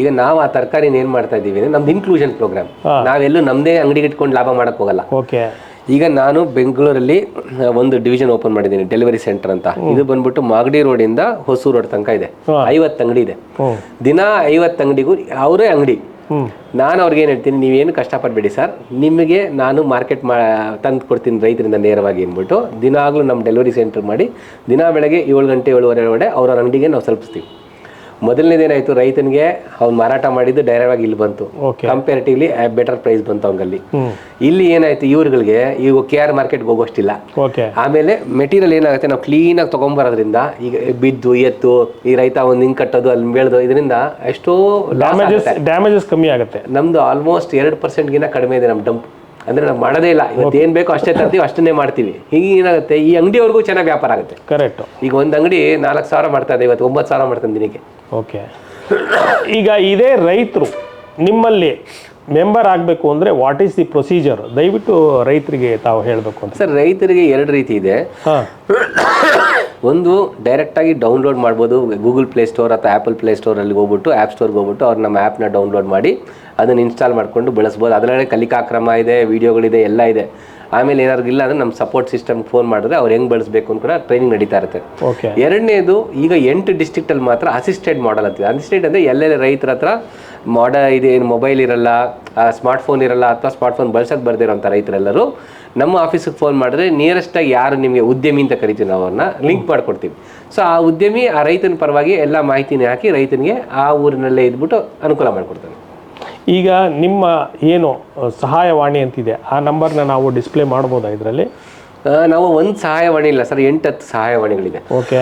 ಈಗ ನಾವು ಆ ತರಕಾರಿನ ಏನ್ ಮಾಡ್ತಾ ಇದೀವಿ ಅಂದ್ರೆ ನಮ್ದು ಇನ್ಕ್ಲೂಷನ್ ಪ್ರೋಗ್ರಾಮ್ ನಾವೆಲ್ಲೂ ನಮ್ದೇ ಅಂಗಡಿಗೆ ಇಟ್ಕೊಂಡು ಲಾಭ ಮಾಡಕ್ ಹೋಗಲ್ಲ. ಓಕೆ. ಈಗ ನಾನು ಬೆಂಗಳೂರಲ್ಲಿ ಒಂದು ಡಿವಿಷನ್ ಓಪನ್ ಮಾಡಿದ್ದೀನಿ ಡೆಲಿವರಿ ಸೆಂಟರ್ ಅಂತ. ಇದು ಬಂದ್ಬಿಟ್ಟು ಮಾಗಡಿ ರೋಡ್ ಇಂದ ಹೊಸೂರು ರೋಡ್ ತನಕ ಇದೆ. ಐವತ್ತು ಅಂಗಡಿ ಇದೆ. ದಿನ ಐವತ್ತು ಅಂಗಡಿಗೂ ಅವರೇ ಅಂಗಡಿ. ನಾನು ಅವ್ರಿಗೆ ಏನು ಹೇಳ್ತೀನಿ, ನೀವೇನು ಕಷ್ಟಪಡಬೇಡಿ ಸರ್. ನಿಮಗೆ ನಾನು ಮಾರ್ಕೆಟ್ ಮಾ, ತಂದು ಕೊಡ್ತೀನಿ ರೈತರಿಂದ ನೇರವಾಗಿ ಅಂದ್ಬಿಟ್ಟು, ದಿನಾಗಲೂ ನಮ್ಮ ಡೆಲಿವರಿ ಸೆಂಟರ್ ಮಾಡಿ, ದಿನ ಬೆಳಗ್ಗೆ ಏಳು ಗಂಟೆ ಏಳುವರೆ ಒಳಗಡೆ ಅವ್ರ ಅಂಗಡಿಗೆ ನಾವು ತಲುಪಿಸ್ತೀವಿ. ಮೊದಲನೇದೇನಾಯಿತು ರೈತನಿಗೆ ಅವ್ನು ಮಾರಾಟ ಮಾಡಿದ್ದು ಡೈರೆಕ್ಟ್ ಆಗಿ ಇಲ್ಲಿ ಬಂತು. ಕಂಪೇರಿಟಿವ್ಲಿ ಬೆಟರ್ ಪ್ರೈಸ್ ಬಂತು ಅವಂಗಲ್ಲಿ ಇಲ್ಲಿ ಏನಾಯ್ತು ಇವ್ರುಗಳಿಗೆ ಈಗ ಕೆ ಆರ್ ಮಾರ್ಕೆಟ್ಗೆ ಹೋಗೋಷ್ಟಿಲ್ಲ. ಆಮೇಲೆ ಮೆಟೀರಿಯಲ್ ಏನಾಗುತ್ತೆ ನಾವು ಕ್ಲೀನಾಗಿ ತೊಗೊಂಬರೋದ್ರಿಂದ ಈಗ ಬಿದ್ದು ಎತ್ತು ಈ ರೈತ ಒಂದು ಹಿಂಗ್ ಕಟ್ಟೋದು ಅಲ್ಲಿ ಬೆಳೆದು ಇದರಿಂದ ಎಷ್ಟೋ ಡ್ಯಾಮೇಜಸ್ ಕಮ್ಮಿ ಆಗುತ್ತೆ. ನಮ್ದು ಆಲ್ಮೋಸ್ಟ್ ಎರಡು ಪರ್ಸೆಂಟ್ಗಿಂತ ಕಡಿಮೆ ಇದೆ ನಮ್ಮ ಡಂಪ್ ಅಂದ್ರೆ ನಾವು ಮಾಡೋದೇ ಇಲ್ಲ. ಇವತ್ತು ಏನ್ ಬೇಕೋ ಅಷ್ಟೇ ತರ್ತೀವಿ ಅಷ್ಟನ್ನೇ ಮಾಡ್ತೀವಿ. ಹೀಗೆ ಏನಾಗುತ್ತೆ? ಈ ಅಂಗಡಿಯವ್ರಿಗೂ ಚೆನ್ನಾಗಿ ವ್ಯಾಪಾರ ಆಗುತ್ತೆ. ಕರೆಕ್ಟ್ ಈಗ ಒಂದು ಅಂಗಡಿ ನಾಲ್ಕು ಸಾವಿರ ಮಾಡ್ತಾ ಇದೆ ಇವತ್ತು ಒಂಬತ್ತು ಸಾವಿರ ಮಾಡ್ತಾನೆ ದಿನಕ್ಕೆ. ಓಕೆ ಈಗ ಇದೇ ರೈತರು ನಿಮ್ಮಲ್ಲಿ ಮೆಂಬರ್ ಆಗಬೇಕು ಅಂದರೆ ವಾಟ್ ಈಸ್ ದಿ ಪ್ರೊಸೀಜರ್ ದಯವಿಟ್ಟು ರೈತರಿಗೆ ತಾವು ಹೇಳಬೇಕು ಅಂತ. ಸರ್ ರೈತರಿಗೆ ಎರಡು ರೀತಿ ಇದೆ. ಒಂದು ಡೈರೆಕ್ಟಾಗಿ ಡೌನ್ಲೋಡ್ ಮಾಡ್ಬೋದು. ಗೂಗಲ್ ಪ್ಲೇ ಸ್ಟೋರ್ ಅಥವಾ ಆ್ಯಪಲ್ ಪ್ಲೇ ಸ್ಟೋರಲ್ಲಿ ಹೋಗ್ಬಿಟ್ಟು ಆ್ಯಪ್ ಸ್ಟೋರ್ಗೆ ಹೋಗ್ಬಿಟ್ಟು ಅವ್ರು ನಮ್ಮ ಆ್ಯಪ್ನ ಡೌನ್ಲೋಡ್ ಮಾಡಿ ಅದನ್ನು ಇನ್ಸ್ಟಾಲ್ ಮಾಡಿಕೊಂಡು ಬಳಸ್ಬೋದು. ಅದರಲ್ಲೇ ಕಲಿಕಾಕ್ರಮ ಇದೆ ವಿಡಿಯೋಗಳಿದೆ ಎಲ್ಲ ಇದೆ. ಆಮೇಲೆ ಏನಾದ್ರು ಇಲ್ಲ ಅಂದ್ರೆ ನಮ್ಮ ಸಪೋರ್ಟ್ ಸಿಸ್ಟಮ್ ಫೋನ್ ಮಾಡಿದ್ರೆ ಅವ್ರು ಹೆಂಗೆ ಬಳಸಬೇಕು ಅಂತ ಕೂಡ ಟ್ರೈನಿಂಗ್ ನಡೀತಾ ಇರುತ್ತೆ. ಓಕೆ ಎರಡನೇದು ಈಗ ಎಂಟು ಡಿಸ್ಟಿಕ್ಟಲ್ಲಿ ಮಾತ್ರ ಅಸಿಸ್ಟೆಡ್ ಮಾಡಲ್ ಅಂತಿದೆ. ಅಸಿಸ್ಟೆಡ್ ಅಂದರೆ ಎಲ್ಲೆಲ್ಲ ರೈತರ ಹತ್ರ ಮಾಡ ಇದೆ ಏನು ಮೊಬೈಲ್ ಇರಲ್ಲ ಸ್ಮಾರ್ಟ್ ಫೋನ್ ಇರಲ್ಲ ಅಥವಾ ಸ್ಮಾರ್ಟ್ ಫೋನ್ ಬಳಸಕ್ಕೆ ಬರ್ದಿರೋಂಥ ರೈತರೆಲ್ಲರೂ ನಮ್ಮ ಆಫೀಸಿಗೆ ಫೋನ್ ಮಾಡಿದ್ರೆ ನಿಯರೆಸ್ಟಾಗಿ ಯಾರು ನಿಮಗೆ ಉದ್ಯಮಿ ಅಂತ ಕರಿತೀವಿ ನಾವು ಅವ್ರನ್ನ ಲಿಂಕ್ ಮಾಡಿಕೊಡ್ತೀವಿ. ಸೊ ಆ ಉದ್ಯಮಿ ಆ ರೈತನ ಪರವಾಗಿ ಎಲ್ಲ ಮಾಹಿತಿನ ಹಾಕಿ ರೈತನಿಗೆ ಆ ಊರಿನಲ್ಲೇ ಇದ್ಬಿಟ್ಟು ಅನುಕೂಲ ಮಾಡಿಕೊಡ್ತಾನೆ. ಈಗ ನಿಮ್ಮ ಏನು ಸಹಾಯವಾಣಿ ಅಂತಿದೆ ಆ ನಂಬರ್ನ ನಾವು ಡಿಸ್ಪ್ಲೇ ಮಾಡ್ಬೋದಾ ಇದರಲ್ಲಿ? ಆ, ನಾವು ಒಂದು ಸಹಾಯವಾಣಿ ಇಲ್ಲ ಸರ್ ಎಂಟು ಹತ್ತು ಸಹಾಯವಾಣಿಗಳಿದೆ ಓಕೆ.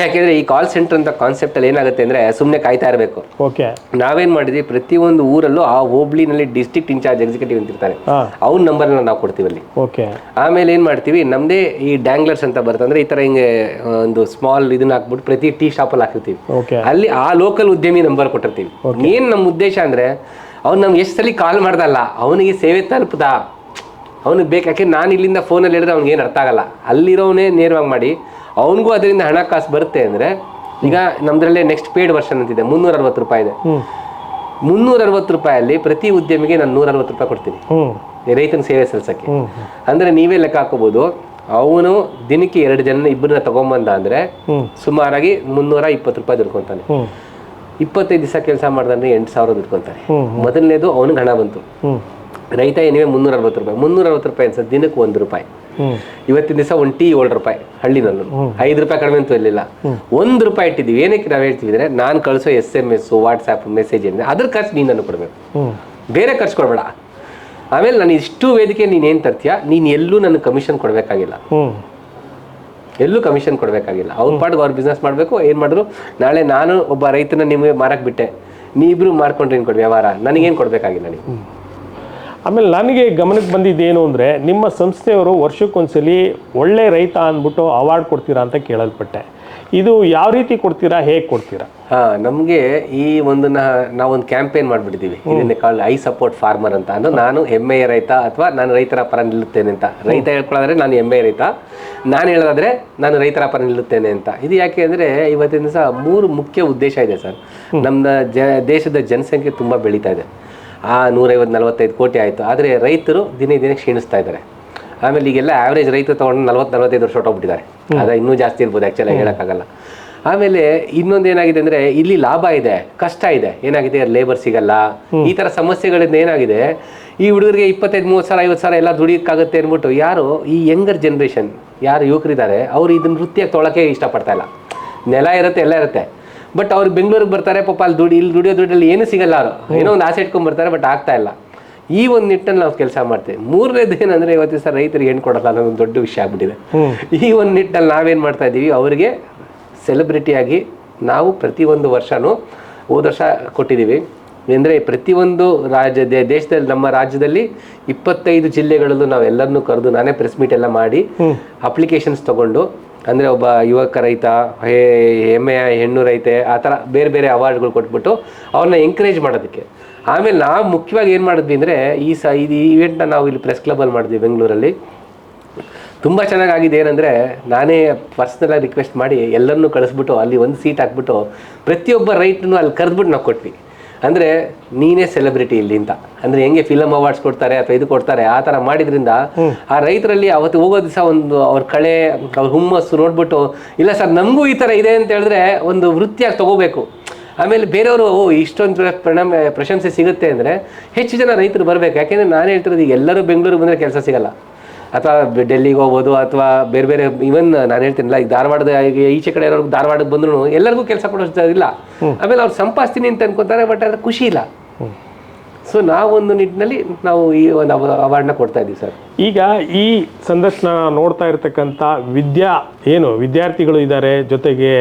ಯಾಕೆಂದರೆ ಈ ಕಾಲ್ ಸೆಂಟರ್ ಅಂತ ಕಾನ್ಸೆಪ್ಟಲ್ಲಿ ಏನಾಗುತ್ತೆ ಅಂದರೆ ಸುಮ್ಮನೆ ಕಾಯ್ತಾ ಇರಬೇಕು. ಓಕೆ. ನಾವೇನ್ ಮಾಡಿದ್ವಿ ಪ್ರತಿಯೊಂದು ಊರಲ್ಲೂ ಆ ಹೋಬ್ಳಿನಲ್ಲಿ ಡಿಸ್ಟ್ರಿಕ್ಟ್ ಇನ್ಚಾರ್ಜ್ ಎಕ್ಸಿಕ್ಯೂಟಿವ್ ಅಂತ ಇರ್ತಾರೆ. ಹಾಂ. ಅವ್ನ ನಂಬರ್ನ ನಾವು ಕೊಡ್ತೀವಿ ಅಲ್ಲಿ. ಓಕೆ. ಆಮೇಲೆ ಏನ್ ಮಾಡ್ತೀವಿ ನಮ್ದೇ ಈ ಡ್ಯಾಂಗ್ಲರ್ಸ್ ಅಂತ ಬರುತ್ತೆ ಅಂದ್ರೆ ಈ ತರ ಹಿಂಗೆ ಒಂದು ಸ್ಮಾಲ್ ಇದನ್ನ ಹಾಕ್ಬಿಟ್ಟು ಪ್ರತಿ ಟೀ ಶಾಪಲ್ಲಿ ಹಾಕಿರ್ತೀವಿ. ಓಕೆ. ಅಲ್ಲಿ ಆ ಲೋಕಲ್ ಉದ್ಯಮಿ ನಂಬರ್ ಕೊಟ್ಟಿರ್ತೀವಿ. ಏನು ನಮ್ಮ ಉದ್ದೇಶ ಅಂದ್ರೆ ಅವ್ನು ನಮ್ಗೆ ಎಷ್ಟು ಸಲ ಕಾಲ್ ಮಾಡ್ದಲ್ಲ ಅವನಿಗೆ ಸೇವೆ ತಲುಪದ? ಅವನಿಗೆ ಬೇಕು. ಯಾಕೆ ನಾನು ಇಲ್ಲಿಂದ ಫೋನಲ್ಲಿ ಹೇಳಿದ್ರೆ ಅವ್ನಿಗೆ ಏನು ಅರ್ಥ ಆಗಲ್ಲ. ಅಲ್ಲಿರೋನೇ ನೇರವಾಗಿ ಮಾಡಿ. ಅವನಿಗೂ ಅದರಿಂದ ಹಣಕಾಸು ಬರುತ್ತೆ ಅಂದ್ರೆ ಈಗ ನಮ್ಮದ್ರಲ್ಲೇ ನೆಕ್ಸ್ಟ್ ಪೇಡ್ ವರ್ಷನ್ ಅಂತಿದೆ. ಮುನ್ನೂರ ಅರವತ್ತು ರೂಪಾಯಿ ಇದೆ. ಮುನ್ನೂರ ಅರವತ್ತು ರೂಪಾಯಲ್ಲಿ ಪ್ರತಿ ಉದ್ಯಮಿಗೆ ನಾನು ನೂರ ಅರವತ್ತು ರೂಪಾಯಿ ಕೊಡ್ತೀನಿ. ರೈತನ ಸೇವೆ ಸಲ್ಲಿಸೋಕ್ಕೆ ಅಂದ್ರೆ ನೀವೇ ಲೆಕ್ಕ ಹಾಕೋಬಹುದು ಅವನು ದಿನಕ್ಕೆ ಎರಡು ಜನ ಇಬ್ಬರನ್ನ ತಗೊಂಬಂದ ಅಂದ್ರೆ ಸುಮಾರಾಗಿ ಮುನ್ನೂರ ಇಪ್ಪತ್ತು ರೂಪಾಯಿ ದುಡ್ಕೊಂತಾನೆ. ಇಪ್ಪತ್ತೈದು ದಿವಸ ಕೆಲಸ ಮಾಡ್ದಂದ್ರೆ ಎಂಟು ಸಾವಿರ ದುಡ್ಕೊಂತಾನೆ. ಮೊದಲನೇದು ಅವನಿಗೆ ಹಣ ಬಂತು. ರೈತ ಏನಿವೆ ಮುನ್ನೂರ ಅರವತ್ತು ರೂಪಾಯಿ. ಮುನ್ನೂರ ಅರವತ್ತು ರೂಪಾಯಿ ಅನ್ಸುತ್ತೆ ದಿನಕ್ಕೆ ಒಂದು ರೂಪಾಯಿ. ಇವತ್ತಿನ ದಿವಸ ಒಂದು ಟೀ ಏಳು ರೂಪಾಯಿ ಹಳ್ಳಿನಲ್ಲೂ. ಐದು ರೂಪಾಯಿ ಕಡಿಮೆ ಅಂತೂ ಇರಲಿಲ್ಲ. ಒಂದು ರೂಪಾಯಿ ಇಟ್ಟಿದ್ದೀವಿ. ಏನಕ್ಕೆ ನಾವು ಹೇಳ್ತೀವಿ ಅಂದ್ರೆ ನಾನು ಕಳಿಸೋ S M S WhatsApp message ಏನಿದೆ ಅದ್ರ ಖರ್ಚು ನೀನು ನನಗೆ ಕೊಡಬೇಕು. ಬೇರೆ ಖರ್ಚು ಕೊಡಬೇಡ. ಆಮೇಲೆ ನಾನು ಇಷ್ಟು ವೇದಿಕೆ ನೀನು ಏನು ತರ್ತೀಯ ನೀನು ಎಲ್ಲೂ ನನಗೆ ಕಮಿಷನ್ ಕೊಡಬೇಕಾಗಿಲ್ಲ. ಎಲ್ಲೂ ಕಮಿಷನ್ ಕೊಡಬೇಕಾಗಿಲ್ಲ. ಅವ್ರ ಪಾಡ್ಗೆ ಅವ್ರು ಬಿಸ್ನೆಸ್ ಮಾಡಬೇಕು ಏನು ಮಾಡಿದ್ರು ನಾಳೆ ನಾನು ಒಬ್ಬ ರೈತನ ನಿಮಗೆ ಮಾರಕ್ಕೆ ಬಿಟ್ಟೆ. ನೀವಿಬ್ರು ಮಾರ್ಕೊಂಡ್ರೆ ಏನು ಕೊಡಿ ವ್ಯವಹಾರ. ನನಗೇನು ಕೊಡಬೇಕಾಗಿಲ್ಲ ನೀವು. ಆಮೇಲೆ ನನಗೆ ಗಮನಕ್ಕೆ ಬಂದಿದ್ದೇನು ಅಂದರೆ ನಿಮ್ಮ ಸಂಸ್ಥೆಯವರು ವರ್ಷಕ್ಕೊಂದ್ಸಲಿ ಒಳ್ಳೆ ರೈತ ಅಂದ್ಬಿಟ್ಟು ಅವಾರ್ಡ್ ಕೊಡ್ತೀರಾ ಅಂತ ಕೇಳಲ್ಪಟ್ಟೆ. ಇದು ಯಾವ ರೀತಿ ಕೊಡ್ತೀರಾ ಹೇಗೆ ಕೊಡ್ತೀರಾ? ಹಾಂ ನಮಗೆ ಈ ಒಂದು ನಾವೊಂದು ಕ್ಯಾಂಪೇನ್ ಮಾಡಿಬಿಡ್ತೀವಿ ಇದನ್ನೇ ಕಾಲ್ ಐ ಸಪೋರ್ಟ್ ಫಾರ್ಮರ್ ಅಂತ. ಅಂದ್ರೆ ನಾನು ಹೆಮ್ಮೆಯ ರೈತ ಅಥವಾ ನಾನು ರೈತರ ಪರ ನಿಲ್ಲುತ್ತೇನೆ ಅಂತ. ರೈತ ಹೇಳ್ಕೊಳ್ಳೋದ್ರೆ ನಾನು ಹೆಮ್ಮೆ ರೈತ. ನಾನು ಹೇಳೋದಾದ್ರೆ ನಾನು ರೈತರ ಪರ ನಿಲ್ಲುತ್ತೇನೆ ಅಂತ. ಇದು ಯಾಕೆ ಅಂದರೆ ಇವತ್ತಿನ ದಿವಸ ಮೂರು ಮುಖ್ಯ ಉದ್ದೇಶ ಇದೆ ಸರ್. ನಮ್ಮ ದೇಶದ ಜನಸಂಖ್ಯೆ ತುಂಬ ಬೆಳೀತಾ ಇದೆ. ಆ ನೂರೈವತ್ತು ನಲವತ್ತೈದು ಕೋಟಿ ಆಯಿತು. ಆದರೆ ರೈತರು ದಿನೇ ದಿನೇ ಕ್ಷೀಣಿಸ್ತಾ ಇದ್ದಾರೆ. ಆಮೇಲೆ ಈಗೆಲ್ಲ ಆವ್ರೇಜ್ ರೈತರು ತೊಗೊಂಡು ನಲ್ವತ್ತು ನಲವತ್ತೈದು ವರ್ಷ ಹೊಟ್ಟೋಗ್ಬಿಟ್ಟಿದ್ದಾರೆ ಅದು ಇನ್ನೂ ಜಾಸ್ತಿ ಇರ್ಬೋದು ಆ್ಯಕ್ಚುಲಾಗಿ ಹೇಳೋಕ್ಕಾಗಲ್ಲ. ಆಮೇಲೆ ಇನ್ನೊಂದು ಏನಾಗಿದೆ ಅಂದರೆ ಇಲ್ಲಿ ಲಾಭ ಇದೆ ಕಷ್ಟ ಇದೆ. ಏನಾಗಿದೆ? ಲೇಬರ್ ಸಿಗಲ್ಲ. ಈ ಥರ ಸಮಸ್ಯೆಗಳಿಂದ ಏನಾಗಿದೆ? ಈ ಹುಡುಗರಿಗೆ ಇಪ್ಪತ್ತೈದು ಮೂವತ್ತು ಸಾವಿರ ಐವತ್ತು ಸಾವಿರ ಎಲ್ಲ ದುಡಿಯೋಕ್ಕಾಗುತ್ತೆ ಅಂದ್ಬಿಟ್ಟು ಯಾರು ಈ ಯಂಗರ್ ಜನ್ರೇಷನ್ ಯಾರು ಯುವಕರಿದ್ದಾರೆ ಅವರು ಇದನ್ನ ವೃತ್ತಿಯಾಗಿ ಇಷ್ಟ ಇಷ್ಟಪಡ್ತಾ ಇಲ್ಲ. ನೆಲ ಇರುತ್ತೆ ಎಲ್ಲ ಇರುತ್ತೆ. ಬಟ್ ಅವ್ರು ಬೆಂಗಳೂರಿಗೆ ಬರ್ತಾರೆ ಪಾಪ ಅಲ್ಲಿ ದುಡಿ ಇಲ್ಲಿ ದುಡಿಯೋ ದುಡ್ಡಲ್ಲಿ ಏನು ಸಿಗಲ್ಲ ಅವರು. ಏನೋ ಒಂದು ಆಸೆ ಇಟ್ಕೊಂಡ್ ಬರ್ತಾರೆ ಬಟ್ ಆಗ್ತಾ ಇಲ್ಲ. ಈ ಒಂದು ನಿಟ್ಟಲ್ಲಿ ನಾವು ಕೆಲಸ ಮಾಡ್ತೇವೆ. ಮೂರನೇದು ಏನಂದ್ರೆ ಇವತ್ತು ಸರ್ ರೈತರಿಗೆ ಏನು ಕೊಡಲ್ಲ ಅನ್ನೋದು ಒಂದು ದೊಡ್ಡ ವಿಷಯ ಆಗ್ಬಿಟ್ಟಿದೆ. ಈ ಒಂದು ನಿಟ್ಟಲ್ಲಿ ನಾವೇನು ಮಾಡ್ತಾ ಇದ್ದೀವಿ ಅವರಿಗೆ ಸೆಲೆಬ್ರಿಟಿಯಾಗಿ ನಾವು ಪ್ರತಿ ಒಂದು ವರ್ಷನೂ ಹೋದ ವರ್ಷ ಕೊಟ್ಟಿದ್ದೀವಿ. ಅಂದರೆ ಪ್ರತಿಯೊಂದು ರಾಜ್ಯ ದೇಶದಲ್ಲಿ ನಮ್ಮ ರಾಜ್ಯದಲ್ಲಿ ಇಪ್ಪತ್ತೈದು ಜಿಲ್ಲೆಗಳಲ್ಲೂ ನಾವೆಲ್ಲರನ್ನೂ ಕರೆದು ನಾನೇ ಪ್ರೆಸ್ ಮೀಟ್ ಎಲ್ಲ ಮಾಡಿ ಅಪ್ಲಿಕೇಶನ್ಸ್ ತಗೊಂಡು ಅಂದರೆ ಒಬ್ಬ ಯುವಕ ರೈತ, ಹೇ- ಹೆಮ್ಮೆಯ ಹೆಣ್ಣು ರೈತೆ, ಆ ಥರ ಬೇರೆ ಬೇರೆ ಅವಾರ್ಡ್ಗಳು ಕೊಟ್ಬಿಟ್ಟು ಅವ್ರನ್ನ ಎಂಕರೇಜ್ ಮಾಡೋದಕ್ಕೆ. ಆಮೇಲೆ ನಾವು ಮುಖ್ಯವಾಗಿ ಏನು ಮಾಡಿದ್ವಿ ಅಂದರೆ, ಈ ಸ ಇದು ಈವೆಂಟ್ನ ನಾವು ಇಲ್ಲಿ ಪ್ರೆಸ್ ಕ್ಲಬ್ಬಲ್ಲಿ ಮಾಡಿದ್ವಿ ಬೆಂಗಳೂರಲ್ಲಿ. ತುಂಬ ಚೆನ್ನಾಗಾಗಿದೆ ಏನಂದರೆ, ನಾನೇ ಪರ್ಸ್ನಲಾಗಿ ರಿಕ್ವೆಸ್ಟ್ ಮಾಡಿ ಎಲ್ಲರನ್ನೂ ಕಳಿಸ್ಬಿಟ್ಟು ಅಲ್ಲಿ ಒಂದು ಸೀಟ್ ಹಾಕ್ಬಿಟ್ಟು ಪ್ರತಿಯೊಬ್ಬ ರೈಟ್ನೂ ಅಲ್ಲಿ ಕರೆದ್ಬಿಟ್ಟು ನಾವು ಕೊಟ್ವಿ. ಅಂದರೆ ನೀನೇ ಸೆಲೆಬ್ರಿಟಿ ಇಲ್ಲಿ ಅಂತ. ಅಂದರೆ ಹೆಂಗೆ ಫಿಲಮ್ ಅವಾರ್ಡ್ಸ್ ಕೊಡ್ತಾರೆ ಅಥವಾ ಇದು ಕೊಡ್ತಾರೆ ಆ ಥರ ಮಾಡಿದ್ರಿಂದ ಆ ರೈತರಲ್ಲಿ ಅವತ್ತು ಹೋಗೋ ದಿವಸ ಒಂದು ಅವ್ರ ಕಳೆ ಅವ್ರ ಹುಮ್ಮಸ್ಸು ನೋಡ್ಬಿಟ್ಟು ಇಲ್ಲ ಸರ್ ನಮಗೂ ಈ ಥರ ಇದೆ ಅಂತ ಹೇಳಿದ್ರೆ ಒಂದು ವೃತ್ತಿಯಾಗಿ ತಗೋಬೇಕು. ಆಮೇಲೆ ಬೇರೆಯವರು ಓ ಇಷ್ಟೊಂದು ಪ್ರಣಾಮ ಪ್ರಶಂಸೆ ಸಿಗುತ್ತೆ ಅಂದರೆ ಹೆಚ್ಚು ಜನ ರೈತರು ಬರಬೇಕು. ಯಾಕೆಂದರೆ ನಾನು ಹೇಳ್ತಿರೋದು ಈಗ ಎಲ್ಲರೂ ಬೆಂಗಳೂರಿಗೆ ಬಂದರೆ ಕೆಲಸ ಸಿಗಲ್ಲ. ಅಥವಾ ಡೆಲ್ಲಿಗೆ ಹೋಗ್ಬೋದು ಅಥವಾ ಬೇರೆ ಬೇರೆ ಇವನ್ ನಾನು ಹೇಳ್ತೀನಲ್ಲ ಈಗ ಧಾರವಾಡದ ಈಗ ಈಚೆ ಕಡೆ ಇರೋರು ಧಾರವಾಡಕ್ಕೆ ಬಂದ್ರು ಎಲ್ಲರಿಗೂ ಕೆಲಸ ಕೊಡೋಷ್ಟು ಇಲ್ಲ. ಆಮೇಲೆ ಅವ್ರು ಸಂಪಾದಿಸ್ತೀನಿ ಅಂತ ಅನ್ಕೋತಾರೆ ಬಟ್ ಅದ್ರ ಖುಷಿ ಇಲ್ಲ. ಸೊ ನಾವೊಂದು ನಿಟ್ಟಿನಲ್ಲಿ ನಾವು ಈ ಒಂದು ಅವಾರ್ಡ್ನ ಕೊಡ್ತಾ ಇದ್ದೀವಿ ಸರ್ ಈಗ ಈ ಸಂದರ್ಶನ ನೋಡ್ತಾ ಇರತಕ್ಕಂಥ ವಿದ್ಯಾ ಏನು ವಿದ್ಯಾರ್ಥಿಗಳು ಇದ್ದಾರೆ ಜೊತೆಗೆ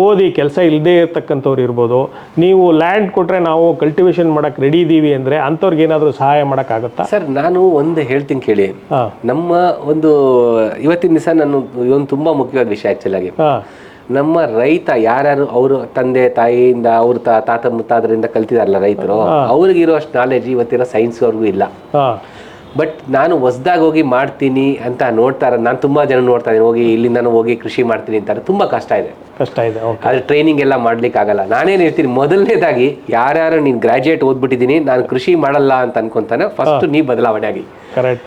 ಓದಿ ಕೆಲಸ ಇಲ್ಲದೇ ಇರತಕ್ಕಂಥವ್ರು ಇರ್ಬೋದು. ನೀವು ಲ್ಯಾಂಡ್ ಕೊಟ್ಟರೆ ನಾವು ಕಲ್ಟಿವೇಶನ್ ಮಾಡಕ್ಕೆ ರೆಡಿ ಇದ್ದೀವಿ ಅಂದರೆ ಅಂಥವ್ರಿಗೆ ಏನಾದರೂ ಸಹಾಯ ಮಾಡೋಕ್ಕಾಗುತ್ತಾ ಸರ್ ನಾನು ಒಂದು ಹೇಳ್ತೀನಿ ಕೇಳಿ. ನಮ್ಮ ಒಂದು ಇವತ್ತಿನ ದಿವಸ ನಾನು ಇದೊಂದು ತುಂಬ ಮುಖ್ಯವಾದ ವಿಷಯ ಆ್ಯಕ್ಚುಲಾಗಿ ಹಾಂ. ನಮ್ಮ ರೈತ ಯಾರ್ಯಾರು ಅವರು ತಂದೆ ತಾಯಿಯಿಂದ ಅವ್ರ ತಾತ ಮುತ್ತಾದ್ರಿಂದ ಕಲ್ತಿದಾರಲ್ಲ ರೈತರು ಅವ್ರಿಗಿರೋ ಅಷ್ಟು ನಾಲೆಜ್ ಇವತ್ತಿರೋ ಸೈನ್ಸ್ ಅವ್ರಿಗೂ ಇಲ್ಲ. ಬಟ್ ನಾನು ಹೊಸ್ದಾಗಿ ಹೋಗಿ ಮಾಡ್ತೀನಿ ಅಂತ ನೋಡ್ತಾರ ನಾನು ತುಂಬಾ ಜನ ನೋಡ್ತಾ ಇದ್ದೀನಿ ಹೋಗಿ ಇಲ್ಲಿಂದ ಹೋಗಿ ಕೃಷಿ ಮಾಡ್ತೀನಿ ಅಂತಾರೆ ತುಂಬಾ ಕಷ್ಟ ಇದೆ. ಕಷ್ಟ ಇದೆ ಆದ್ರೆ ಟ್ರೈನಿಂಗ್ ಎಲ್ಲ ಮಾಡ್ಲಿಕ್ಕೆ ಆಗಲ್ಲ. ನಾನೇನು ಹೇಳ್ತೀನಿ ಮೊದಲನೇದಾಗಿ ಯಾರ್ಯಾರು ನೀನು ಗ್ರಾಜುಯೇಟ್ ಓದ್ಬಿಟ್ಟಿದ್ದೀನಿ ನಾನು ಕೃಷಿ ಮಾಡಲ್ಲ ಅಂತ ಅನ್ಕೊಂತಾನೆ ಫಸ್ಟ್ ನೀ ಬದಲಾವಣೆ ಆಗಿ.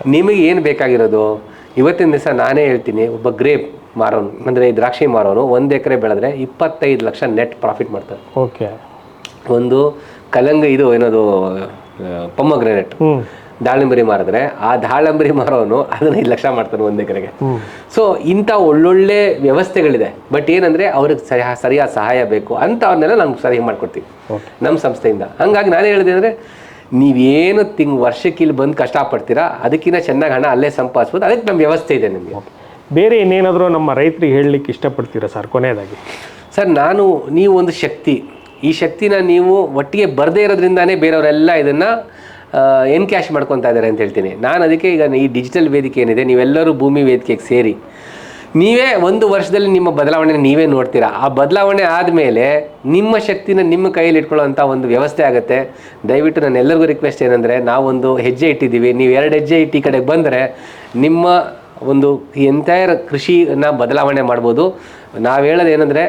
ನಿಮಗೆ ಏನು ಬೇಕಾಗಿರೋದು? ಇವತ್ತಿನ ದಿವಸ ನಾನೇ ಹೇಳ್ತೀನಿ ಒಬ್ಬ ಗ್ರೇಪ್ ಮಾರೋನು ಅಂದರೆ ದ್ರಾಕ್ಷಿ ಮಾರೋನು ಒಂದು ಎಕರೆ ಬೆಳೆದ್ರೆ ಇಪ್ಪತ್ತೈದು ಲಕ್ಷ ನೆಟ್ ಪ್ರಾಫಿಟ್ ಮಾಡ್ತಾರೆ. ಓಕೆ. ಒಂದು ಕಲಂಗ ಇದು ಏನದು ಪೊಮ್ಮಗ್ರೆನೆಟ್ ಹ್ಞೂ ದಾಳಿಂಬರಿ ಮಾರಿದ್ರೆ ಆ ದಾಳಿಂಬರಿ ಮಾರೋನು ಹದಿನೈದು ಲಕ್ಷ ಮಾಡ್ತಾನೆ ಒಂದು ಎಕರೆಗೆ. ಸೊ ಇಂಥ ಒಳ್ಳೊಳ್ಳೆ ವ್ಯವಸ್ಥೆಗಳಿದೆ. ಬಟ್ ಏನಂದ್ರೆ ಅವ್ರಿಗೆ ಸರಿಯಾ ಸರಿಯಾದ ಸಹಾಯ ಬೇಕು ಅಂತ ಅವ್ರನ್ನೆಲ್ಲ ನಮ್ಗೆ ಸರಿ ಮಾಡ್ಕೊಡ್ತೀವಿ. ನಮ್ಮ ಸಂಸ್ಥೆಯಿಂದ. ಹಂಗಾಗಿ ನಾನು ಹೇಳಿದೆ ಅಂದರೆ ನೀವೇನು ತಿಂಗ್ ವರ್ಷಕ್ಕೆ ಇಲ್ಲಿ ಬಂದು ಕಷ್ಟಪಡ್ತೀರಾ ಅದಕ್ಕಿಂತ ಚೆನ್ನಾಗಿ ಹಣ ಅಲ್ಲೇ ಸಂಪಾದಿಸ್ಬೋದು ಅದಕ್ಕೆ ನಮ್ಮ ವ್ಯವಸ್ಥೆ ಇದೆ ನಿಮಗೆ. ಬೇರೆ ಇನ್ನೇನಾದರೂ ನಮ್ಮ ರೈತರಿಗೆ ಹೇಳಲಿಕ್ಕೆ ಇಷ್ಟಪಡ್ತೀರಾ ಸರ್? ಕೊನೆಯದಾಗಿ. ಸರ್, ನಾನು, ನೀವು ಒಂದು ಶಕ್ತಿ. ಈ ಶಕ್ತಿನ ನೀವು ಒಟ್ಟಿಗೆ ಬರದೇ ಇರೋದ್ರಿಂದಾನೇ ಬೇರೆಯವರೆಲ್ಲ ಇದನ್ನು ಎನ್ಕ್ಯಾಶ್ ಮಾಡ್ಕೊತಾ ಇದ್ದಾರೆ ಅಂತ ಹೇಳ್ತೀನಿ. ನಾನು ಅದಕ್ಕೆ ಈಗ ಈ ಡಿಜಿಟಲ್ ವೇದಿಕೆ ಏನಿದೆ, ನೀವೆಲ್ಲರೂ ಭೂಮಿ ವೇದಿಕೆಗೆ ಸೇರಿ, ನೀವೇ ಒಂದು ವರ್ಷದಲ್ಲಿ ನಿಮ್ಮ ಬದಲಾವಣೆ ನೀವೇ ನೋಡ್ತೀರಾ? ಆ ಬದಲಾವಣೆ ಆದಮೇಲೆ ನಿಮ್ಮ ಶಕ್ತಿನ ನಿಮ್ಮ ಕೈಯಲ್ಲಿ ಇಟ್ಕೊಳ್ಳೋಂಥ ಒಂದು ವ್ಯವಸ್ಥೆ ಆಗುತ್ತೆ. ದಯವಿಟ್ಟು ನಾನು ಎಲ್ಲರಿಗೂ ರಿಕ್ವೆಸ್ಟ್ ಏನಂದರೆ, ನಾವೊಂದು ಹೆಜ್ಜೆ ಇಟ್ಟಿದ್ದೀವಿ. ನೀವು ಎರಡು ಹೆಜ್ಜೆ ಇಟ್ಟು ಈ ಕಡೆಗೆ ಬಂದರೆ ನಿಮ್ಮ ಒಂದು ಎಂಟೈರ್ ಕೃಷಿನ ಬದಲಾವಣೆ ಮಾಡ್ಬೋದು. ನಾವು ಹೇಳೋದು ಏನಂದರೆ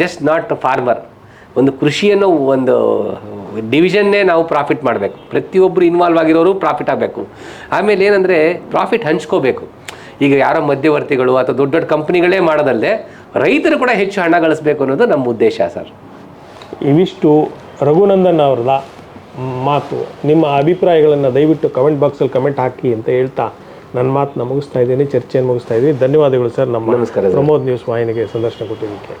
ಜಸ್ಟ್ ನಾಟ್ ಫಾರ್ಮರ್ ಒಂದು ಕೃಷಿಯನ್ನು ಒಂದು ಡಿವಿಷನ್ನೇ ನಾವು ಪ್ರಾಫಿಟ್ ಮಾಡಬೇಕು. ಪ್ರತಿಯೊಬ್ಬರು ಇನ್ವಾಲ್ವ್ ಆಗಿರೋರು ಪ್ರಾಫಿಟ್ ಆಗಬೇಕು. ಆಮೇಲೆ ಏನಂದರೆ ಪ್ರಾಫಿಟ್ ಹಂಚ್ಕೋಬೇಕು. ಈಗ ಯಾರೋ ಮಧ್ಯವರ್ತಿಗಳು ಅಥವಾ ದೊಡ್ಡ ದೊಡ್ಡ ಕಂಪ್ನಿಗಳೇ ಮಾಡೋದಲ್ಲದೆ ರೈತರು ಕೂಡ ಹೆಚ್ಚು ಹಣ ಗಳಿಸ್ಬೇಕು ಅನ್ನೋದು ನಮ್ಮ ಉದ್ದೇಶ ಸರ್. ಇವಿಷ್ಟು ರಘುನಂದನ್ ಅವರದ ಮಾತು, ನಿಮ್ಮ ಅಭಿಪ್ರಾಯಗಳನ್ನು ದಯವಿಟ್ಟು ಕಮೆಂಟ್ ಬಾಕ್ಸಲ್ಲಿ ಕಮೆಂಟ್ ಹಾಕಿ ಅಂತ ಹೇಳ್ತಾ ನನ್ನ ಮಾತು ಮುಗಿಸ್ತಾ ಇದ್ದೀನಿ ಚರ್ಚೆಯನ್ನು ಮುಗಿಸ್ತಾ ಇದ್ದೀನಿ ಧನ್ಯವಾದಗಳು ಸರ್ ನಮ್ಮ ನಮಸ್ಕಾರ. ಪ್ರಮೋದ್ ನ್ಯೂಸ್ ವಾಹಿನಿಗೆ ಸಂದರ್ಶನ ಕೊಟ್ಟಿದ್ದಕ್ಕೆ